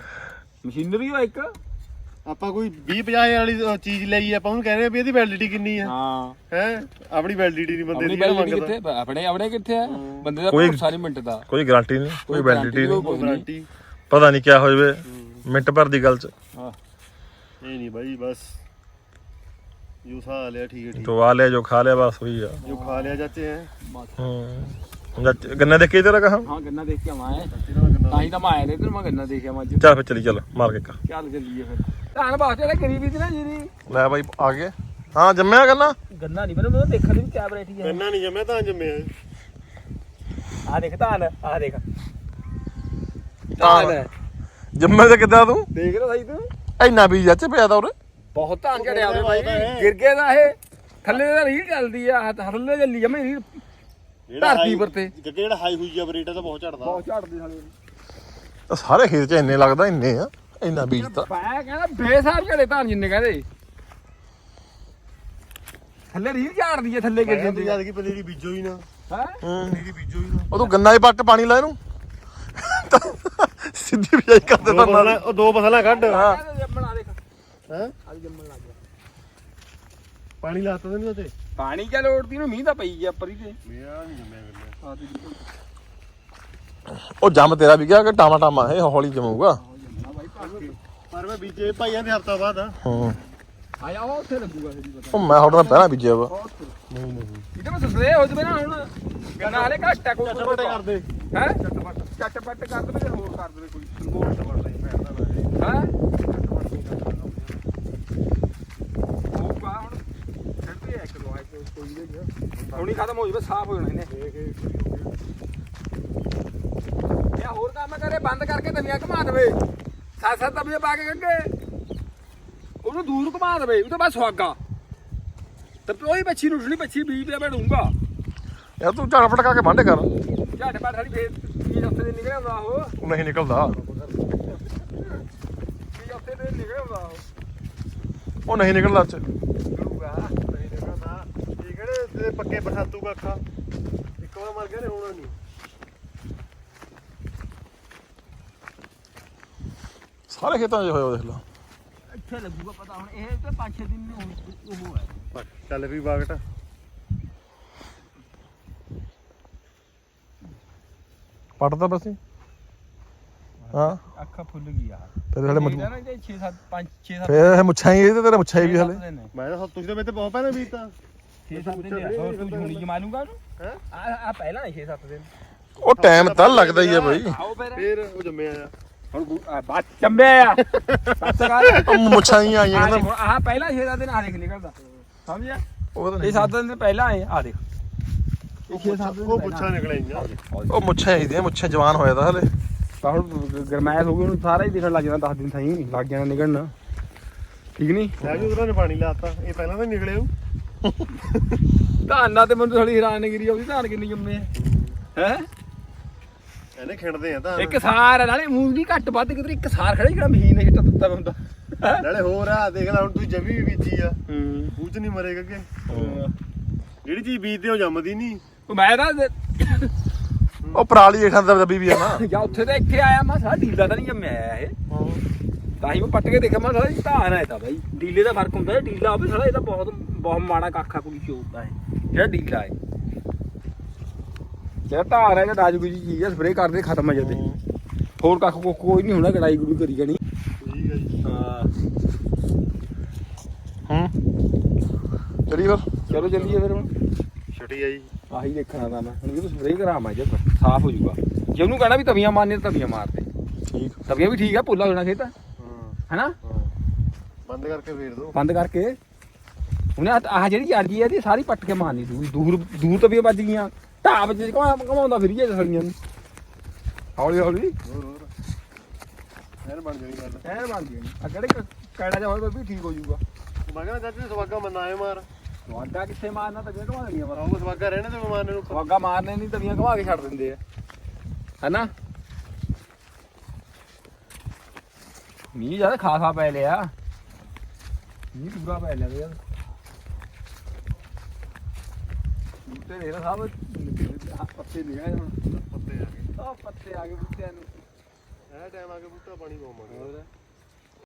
Speaker 5: ਮਸ਼ੀਨਰੀ ਹੋ ਇੱਕ?
Speaker 8: ਆਪਾਂ ਕੋਈ 20 50 ਵਾਲੀ ਅ, ਚੀਜ਼ ਲਈ ਆਪਾਂ ਉਹਨੂੰ ਕਹਿੰਦੇ ਵੀ ਇਹਦੀ ਵੈਲਿਡਿਟੀ ਕਿੰਨੀ ਆ।
Speaker 5: ਹਾਂ।
Speaker 8: ਹੈ? ਆਪਣੀ ਵੈਲਿਡਿਟੀ ਨਹੀਂ ਬੰਦੇ
Speaker 5: ਆਪਣੀ
Speaker 8: ਦੀ ਜਿਹੜਾ
Speaker 5: ਵੈਲਿਡਿਟੀ
Speaker 8: ਮੰਗਦਾ?
Speaker 5: ਕਿੱਥੇ? ਆਪਣੇ ਆਪਣੇ ਕਿੱਥੇ ਆ? ਬੰਦੇ ਦਾ
Speaker 1: ਕੋਈ-
Speaker 5: ਭਰੋਸਾ ਨਹੀਂ ਮਿੰਟ ਦਾ।
Speaker 1: ਕੋਈ ਗਾਰੰਟੀ ਨਹੀਂ ਕੋਈ ਵੈਲਿਡਿਟੀ ਨਹੀਂ।
Speaker 5: ਕੋਈ ਨਹੀਂ।
Speaker 8: ਗਾਰੰਟੀ
Speaker 1: ਪਤਾ ਨਹੀਂ ਕਿਆ ਹੋ। ਜਾਵੇ ਮਿੰਟ ਭਰ ਦੀ ਗੱਲ ਚ।
Speaker 5: ਹਾਂ।
Speaker 8: ਇਹ ਨਹੀਂ ਬਾਈ ਬਸ। ਜੋ ਖਾ ਲਿਆ ਠੀਕ ਹੈ ਠੀਕ।
Speaker 1: ਜੋ ਆ ਲਿਆ ਜੋ ਖਾ ਲਿਆ ਬਸ ਹੋਈ ਆ।
Speaker 8: ਜੋ ਖਾ ਲਿਆ ਚਾਚੇ ਹੈ।
Speaker 1: ਹੂੰ। ਜੱਜ- ਗੰਨਾ ਦੇਖ ਕੇ ਤੇਰਾ ਕਹਾ?
Speaker 5: ਹਾਂ ਗੰਨਾ ਦੇਖ ਕੇ ਆਵਾਂ ਤਾਂ ਹੀ ਤਾਂ ਮੈਂ ਆਇਆ ਨੇ ਤੇ ਮੈਂ ਗੰਨਾ ਦੇਖਿਆ ਮੈਂ ਅੱਜ।
Speaker 1: ਚੱਲ ਫਿਰ ਚਲੀ ਚੱਲ ਮਾਰ ਕੇ ਕਾ
Speaker 5: ਚੱਲ ਚੱਲੀਏ ਫਿਰ। ਧਾਨ ਬਾਸ ਜਿਹੜੇ ਗਰੀਬੀ ਸੀ ਨਾ ਜੀਰੀ।
Speaker 1: ਲੈ ਬਾਈ ਆ ਗਏ। ਹਾਂ ਜੰਮਿਆ ਗੰਨਾ?
Speaker 5: ਗੰਨਾ ਨਹੀਂ ਮੈਨੂੰ ਦੇਖਣ ਦੀ ਵੀ ਕਿਆ ਵੈਰਾਈਟੀ ਹੈ।
Speaker 8: ਕੰਨਾ ਨਹੀਂ ਜੰਮਿਆ ਤਾਂ ਜੰਮਿਆ
Speaker 5: ਆ ਦੇਖ ਧਾਨ ਆ ਦੇਖ। ਧਾਨ। ਹੈ।
Speaker 1: ਜੰਮੇ ਤੇ ਕਿੱਦਾਂ ਤੂੰ?
Speaker 5: ਦੇਖ ਰਿਹਾ ਸਹੀ ਤੂੰ।
Speaker 1: ਇੰਨਾ ਬੀਜ ਅੱਜ ਪਿਆ ਤਾ ਉਰੇ।
Speaker 5: ਬਹੁਤ ਧਾਨ ਝੜਿਆ ਉਹਦੇ ਬਾਈ। ਗਿਰ ਗਿਆ ਦਾ ਇਹ। ਥੱਲੇ ਦਾ ਰੀਲ ਚੱਲਦੀ ਆ ਹੱਥ- ਥੱਲੇ ਚੱਲੀ ਜਮੇ ਰੀਲ ਧਰਤੀ ਪਰ ਤੇ।
Speaker 8: ਜਿਹੜਾ ਹਾਈ ਹੋਈ ਆ ਰੇਟ ਤਾਂ ਬਹੁਤ ਝੜਦਾ।
Speaker 5: ਬਹੁਤ ਝੜਦੀ ਸਾਲੇ
Speaker 1: ਤਾਂ ਸਾਰੇ ਖੇਤ ਚ ਇੰਨੇ ਲੱਗਦਾ ਇੰਨੇ ਆ। ਇੰਨਾ ਬੀਜ ਤਾਂ
Speaker 5: ਪਾਇਆ ਕਹਿੰਦਾ ਬੇਸਾਬ ਝੜੇ ਧਾਨ ਜਿੰਨੇ ਕਹਿੰਦੇ। ਥੱਲੇ ਰੀਲ ਝਾੜਦੀ ਆ ਥੱਲੇ ਗਿਰ ਜਾਂਦੀ
Speaker 8: ਜਦ ਕਿ ਪਨੀਰੀ ਬੀਜੋ ਹੀ ਨਾ।
Speaker 5: ਹੈ?
Speaker 8: ਪਨੀਰੀ ਬੀਜੋ ਹੀ ਨਾ।
Speaker 1: ਉਹ ਤੂੰ ਗੰਨਾ ਹੀ ਪੱਟ ਪਾਣੀ ਲਾ ਇਹਨੂੰ। ਸਿੱਧੀ ਬਿਜਾਈ ਕਰ ਦੇ ਤਾਂ
Speaker 8: ਫਸਲਾਂ ਉਹ ਦੋ ਫਸਲਾਂ ਕੱਢ।
Speaker 5: ਜੰਮਣ ਆ ਦੇਖ
Speaker 8: ਹੈ?
Speaker 5: ਅੱਜ ਜੰਮਣ ਲੱਗ ਗਿਆ
Speaker 8: ਪਾਣੀ ਲਾਤਾ ਤੈਨੂੰ ਤੇ
Speaker 5: ਪਾਣੀ ਕਿਆ ਲੋੜਦੀ ਨੂੰ ਮੀਂਹ ਤਾਂ ਪਈ ਗਿਆ ਪਰੀ ਤੇ।
Speaker 8: ਮੇਰਾ ਨਹੀਂ ਜੰਮਿਆ
Speaker 5: ਤੇ
Speaker 1: ਉਹ ਜੰਮ ਤੇਰਾ ਵੀ ਗਿਆ ਕਿ ਟਾਮਾ ਟਾਮਾ ਇਹ ਹੌਲੀ ਜਮੂਗਾ
Speaker 8: ਪਰ ਮੈਂ ਬੀਜੇ ਭਾਈਆਂ ਦੇ ਹਫਤਾ ਬਾਅਦ। ਆ
Speaker 1: ਹੂੰ।
Speaker 5: ਆਇਆ ਉਹ ਉੱਥੇ ਲੱਗੂਗਾ ਜਿਹੜੀ ਪਤਾ।
Speaker 1: ਉਹ ਮੈਂ ਤੁਹਾਡੇ ਨਾਲ ਪਹਿਲਾਂ ਬੀਜਿਆ ਵਾ।
Speaker 8: ਨਹੀਂ ਨਹੀਂ
Speaker 5: ਇਹਦੇ ਵਿੱਚ ਸਸਰੇ ਹੋ ਜਵੇ ਨਾ ਹੁਣ। ਗੰਨਾ ਹਲੇ ਘੱਟ ਆ ਕੋਈ
Speaker 8: ਛੋਟੇ ਕਰਦੇ
Speaker 5: ਹੈ? ਚੱਟ ਪੱਟ। ਕਰ ਦੇ ਫਿਰ ਹੋਰ ਕਰ ਦੇ ਕੋਈ। ਗੋਲ ਹੈ? ਹੋਊਗਾ ਹੁਣ। ਫਿਰ ਵੀ ਇੱਕ ਦੋ ਆਏ ਕੋਈ ਨਹੀਂ ਹੁਣੀ ਖਤਮ ਹੋ ਜਵੇ ਸਾਫ਼ ਹੋ ਜਾਣਾ ਇਹਨੇ ਇਹ ਹੋਰ ਕੰਮ ਕਰੇ ਬੰਦ ਕਰਕੇ ਤਵੀਆਂ ਘੁਮਾ ਦੇਵੇ। ਸੱਤ ਸੱਤ ਤਵੀਆਂ ਪਾ ਕੇ ਅੱਗੇ ਉਹਨੂੰ ਦੂਰ ਘੁਮਾ ਦੇਵੇ ਉਹ ਤੋਂ ਬਾਅਦ ਸੁਹਾਗਾ। ਤੇ ਉਹੀ ਬੱਚੀ ਨੂੰ ਉੱਠਣੀ ਬੱਚੀ ਬੀਜ ਪਿਆ ਬਣੂਗਾ
Speaker 1: ਯਾਰ ਤੂੰ ਝਾੜ ਫਟਕਾ ਕੇ ਵਾਂਡੇ ਕਰ।
Speaker 5: ਝਾੜੇ ਪਾੜ ਸਾਡੀ ਫੇਰ ਕੀ ਹਫ਼ਤੇ ਦੇ ਨਿਕਲਿਆ ਹੁੰਦਾ ਉਹ।
Speaker 1: ਉਹ ਨਹੀਂ ਨਿਕਲਦਾ।
Speaker 5: ਕੀ ਹਫ਼ਤੇ ਦੇ ਨਿਕਲਿਆ ਹੁੰਦਾ ਉਹ।
Speaker 1: ਉਹ ਨਹੀਂ ਨਿਕਲਦਾ ਅੱਜ।
Speaker 5: ਕਰੂਗਾ
Speaker 8: ਨਹੀਂ ਨਿਕਲਦਾ। ਇਹ ਕਿਹੜੇ ਤੇ ਪੱਕੇ ਬਰਸਾਤੂ ਕੱਖਾ ਇੱਕ ਵਾਰ ਮਰ ਗਿਆ ਨੇ ਹੋਣਾ ਨਹੀਂ।
Speaker 1: ਸਾਰੇ ਖੇਤਾਂ 'ਚ ਹੋਇਆ ਦੇਖ ਲਾ।
Speaker 5: ਇੱਥੇ ਲੱਗੂਗਾ ਪਤਾ ਹੁਣ ਇਹ ਤੇ 5-6 ਦਿਨ ਨੂੰ ਉਹ ਹੈ
Speaker 8: ਚੱਲ ਵੀ ਬਾਗਟ।
Speaker 1: ਪੱਟਦਾ ਬਸ ਹੀ ਹਾਂ।
Speaker 5: ਅੱਖਾਂ ਫੁੱਲ ਗਈ ਆ।
Speaker 1: ਫਿਰ ਹਲੇ
Speaker 5: ਇਹਦਾ ਨਾ ਜੇ 6-7 5-6-7
Speaker 1: ਫਿਰ ਇਹ ਮੁੱਛਾਂ ਹੀ ਇਹ ਤੇ ਤੇਰਾ ਮੁੱਛਾਂ ਹੀ ਵੀ ਹਲੇ।
Speaker 8: ਮੈਂ ਤਾਂ ਤੁਸੀਂ ਤਾਂ ਮੇਰੇ ਤੇ ਬਹੁਤ ਪਹਿਲਾਂ ਬੀਜਤਾ
Speaker 5: 6-7 ਦਿਨ ਆ। ਹੋਰ ਤੂੰ ਝੁੰਡੀ ਜਮਾ ਲੂੰਗਾ ਉਹਨੂੰ?
Speaker 8: ਹੈਂ?
Speaker 5: ਆ ਆ ਪਹਿਲਾਂ 6-7 ਦਿਨ।
Speaker 1: ਉਹ ਟਾਈਮ ਤਾਂ ਲੱਗਦਾ ਹੀ ਆ ਬਈ।
Speaker 5: ਆਓ ਫਿਰ।
Speaker 8: ਫੇਰ ਉਹ ਜੰਮਿਆ ਆ।
Speaker 5: ਹੁਣ ਬਾਤ ਚੰਬਿਆ ਆ। ਸੱਚ ਗੱਲ
Speaker 1: ਉਹ ਮੁੱਛਾਂ ਹੀ ਆਈਆਂ
Speaker 5: ਆ
Speaker 1: ਕਹਿੰਦਾ
Speaker 5: ਦੇਖ, ਆਹ ਪਹਿਲਾਂ 6-7 ਦਿਨ ਆ ਦੇਖ ਨਿਕਲਦਾ। ਸਮਝਿਆ
Speaker 1: ਉਹ ਤਾਂ
Speaker 5: ਇਹ
Speaker 1: ਨਹੀਂ।
Speaker 5: 7 ਦਿਨ ਪਹਿਲਾਂ ਆਏ ਆ ਦੇਖ। ਇਹ 6-7 ਦਿਨ
Speaker 8: ਉਹ
Speaker 5: ਪਹਿਲਾਂ
Speaker 8: ਪੁੱਛਾਂ ਨਿਕਲੇ ਇੰਨਾ
Speaker 1: ਉਹ ਮੁੱਛਾਂ ਹੀ ਦੀਆਂ ਮੁੱਛਾਂ ਜਵਾਨ ਹੋਇਆ ਤਾਂ ਹਲੇ।
Speaker 5: ਤਾਂ ਹੁਣ ਗਰਮੈਸ਼ ਹੋ ਗਈ ਹੁਣ ਸਾਰਾ ਹੀ ਦਿਖਣ ਲੱਗ ਜਾਣਾ 10 ਦਿਨ ਥਾਈ ਲੱਗ ਜਾਣਾ ਨਿਕਲਣਾ। ਠੀਕ ਨਹੀਂ
Speaker 8: ਲੈ ਜੀ ਉਹਨਾਂ ਨੇ ਪਾਣੀ ਲਾਤਾ। ਇਹ ਪਹਿਲਾਂ ਤਾਂ ਨਿਕਲੇ ਉਹ।
Speaker 5: ਧਾਨਾਂ ਤੇ ਮੈਨੂੰ ਥੋੜੀ ਹੈਰਾਨਗਿਰੀ ਆਉਂਦੀ ਧਾਨ ਕਿੰਨੀ ਜੰਮੇ ਆ। ਹੈ?
Speaker 8: ਇਹਨੇ ਖਿੰਡਦੇ ਆ ਤਾਂ।
Speaker 5: ਇੱਕ ਸਾਰ ਆ, ਨਾਲੇ ਮੂੰਗੀ ਘੱਟ ਵੱਧ ਕਿਤੇ ਇੱਕ ਸਾਰ ਖੜਾ ਜਿਹੜਾ ਮਹੀਨੇ ਛਿੱਟਾ ਦਿੱਤਾ ਹੁੰਦਾ।
Speaker 8: ਨਾਲੇ ਹੋਰ ਆ ਦੇਖ ਲੈ ਹੁਣ ਤੂੰ ਜਵੀ ਵੀ ਬੀਜੀ ਆ।
Speaker 5: ਹੂੰ।
Speaker 8: ਚ ਨਹੀਂ ਮਰੇਗਾ ਕਿ? ਜਿਹੜੀ ਚੀਜ਼ ਬੀਜਦੇ ਹੋ ਜੰਮਦੀ ਨਹੀਂ।
Speaker 5: ਉਹ ਮੈਂ ਤਾਂ
Speaker 1: ਉਹ ਪਰਾਲੀ ਹੇਠਾਂ ਦਾ ਦੱਬੀ ਵੀ ਆ ਨਾ।
Speaker 5: ਜਾਂ ਉੱਥੇ ਤਾਂ ਇੱਥੇ ਆਇਆ ਮੈਂ ਸਾਰਾ ਢੀਲਾ ਤਾਂ ਨਹੀਂ ਜੰਮਿਆ ਆਇਆ ਇਹ ਤਾਂ ਹੀ ਮੈਂ ਪੱਟ ਕੇ ਦੇਖਿਆ ਮੈਂ ਸਾਰਾ ਇਹ ਧਾਨ ਹੈ ਤਾਂ ਬਾਈ। ਢੀਲੇ ਦਾ ਫ਼ਰਕ ਹੁੰਦਾ ਹੈ ਢੀਲਾ ਹੋਵੇ ਸਾਲਾ ਇਹ ਤਾਂ ਬਹੁਤ ਬਹੁਤ ਮਾੜਾ ਕਾਖਾ ਕੁੜੀ ਚੋਦਾ ਹੈ ਜਿਹੜਾ ਢੀਲਾ ਹੈ। ਜਿਹੜਾ ਧਾਨ ਹੈ ਜਿਹੜਾ ਰਾਜਗੁਰੂ ਜੀ ਚੀਜ਼ ਹੈ ਸਪਰੇਅ ਕਰਦੇ ਖਤਮ ਹੋ ਜਾਂਦੇ। ਹੋਰ ਕੱਖ ਕੋ ਕੋਈ ਨਹੀਂ ਹੋਣਾ ਗੜਾਈ ਗੁਰੂ ਕਰੀ ਜਾਣੀ।
Speaker 8: ਠੀਕ ਹੈ। ਜੀ
Speaker 5: ਹਾਂ
Speaker 1: ਹੂੰ ਚਲੀ ਫਿਰ
Speaker 5: ਚਲੋ ਚੱਲੀਏ ਫਿਰ ਹੁਣ।
Speaker 8: ਛੁੱਟੀ ਆ ਜੀ
Speaker 5: ਆਹੀ ਦੇਖਣਾ ਤਾਂ ਮੈਂ। ਹੁਣ ਇਹ ਸਪਰੇਅ ਕਰਾਵਾਂ ਜੇ ਸਾਫ਼ ਹੋ ਜਾਊਗਾ। ਜੇ ਉਹਨੂੰ ਕਹਣਾ ਵੀ ਤਵੀਆਂ ਮਾਰਨੇ ਤਵੀਆਂ ਮਾਰ ਦੇ।
Speaker 1: ਠੀਕ।
Speaker 5: ਤਵੀਆਂ ਵੀ ਠੀਕ ਆ ਪੁੱਲਾ ਹੋਣਾ ਖੇਤ
Speaker 8: ਹਾਂ।
Speaker 5: ਹੈਨਾ?
Speaker 8: ਬੰਦ ਕਰਕੇ ਫੇਰ ਦੋ।
Speaker 5: ਬੰਦ ਕਰਕੇ। ਉਹਨੇ ਆਹ- ਜਿਹੜੀ ਅਰਜੀ ਹੈ ਇਹਦੀ ਸਾਰੀ ਪੱਟ ਕੇ ਮਾਰਨੀ ਦੂਰ। ਦੂਰ ਦੂਰ ਤਵੀਆਂ ਵੱਜ ਗਈਆਂ। ਢਾਬ ਚ ਘੁਮਾ- ਘੁਮਾਉਂਦਾ ਫਿਰ ਇਹ ਸੜੀਆਂ ਨੂੰ। ਹੌਲੀ ਹੌਲੀ।
Speaker 8: ਹੋਰ ਹੋਰ। ਐਨ ਬਣ ਜਾਣੀ ਗੱਲ।
Speaker 5: ਐ ਬਣ ਗਈ ਆ ਕਿਹੜੇ ਕ- ਕੈੜਾ ਜਾ ਹੋਇਆ ਵੀ ਠੀਕ ਹੋ ਜਾਊਗਾ।
Speaker 8: ਮੈਂ ਕਹਿੰਦਾ ਚਾਚੀ ਸਵਾਗਾ ਮੰਨਾਏ ਮਾਰ।
Speaker 5: ਵਾਡਾ ਕਿੱਥੇ ਮਾਰਨਾ ਤਵੀਆਂ ਘੁਮਾ ਦੇਣੀਆਂ ਬਸ
Speaker 8: ਉਹ ਸਵਾਗਾ ਰਹਿਣੇ ਤੇ ਮਮਾਨੇ ਨੂੰ
Speaker 5: ਵਾਗਾ ਮਾਰਨੇ ਨਹੀਂ ਤਵੀਆਂ ਘੁਮਾ ਕੇ ਛੱਡ ਦਿੰਦੇ ਆ। ਹੈਨਾ? ਮੀਂਹ ਜ਼ਿਆਦਾ ਖਾਸਾ ਪੈ ਲਿਆ। ਮੀਂਹ ਪੂਰਾ ਪੈ ਲਿਆ ਯਾਰ। ਬੂਟੇ ਦੇ ਨਾ ਸਭ। ਆਹ ਪੱਤੇ ਨਿਗਾਹ ਹੁਣ।
Speaker 8: ਪੱਤੇ ਆ ਗਏ।
Speaker 5: ਆਹ ਪੱਤੇ ਆ ਗਏ ਬੂਟਿਆਂ ਨੂੰ।
Speaker 8: ਇਹ ਟਾਈਮ ਆ ਕੇ ਬੂਟਾ ਪਾਣੀ ਪਾਉਣਾ
Speaker 5: ਹੋਰ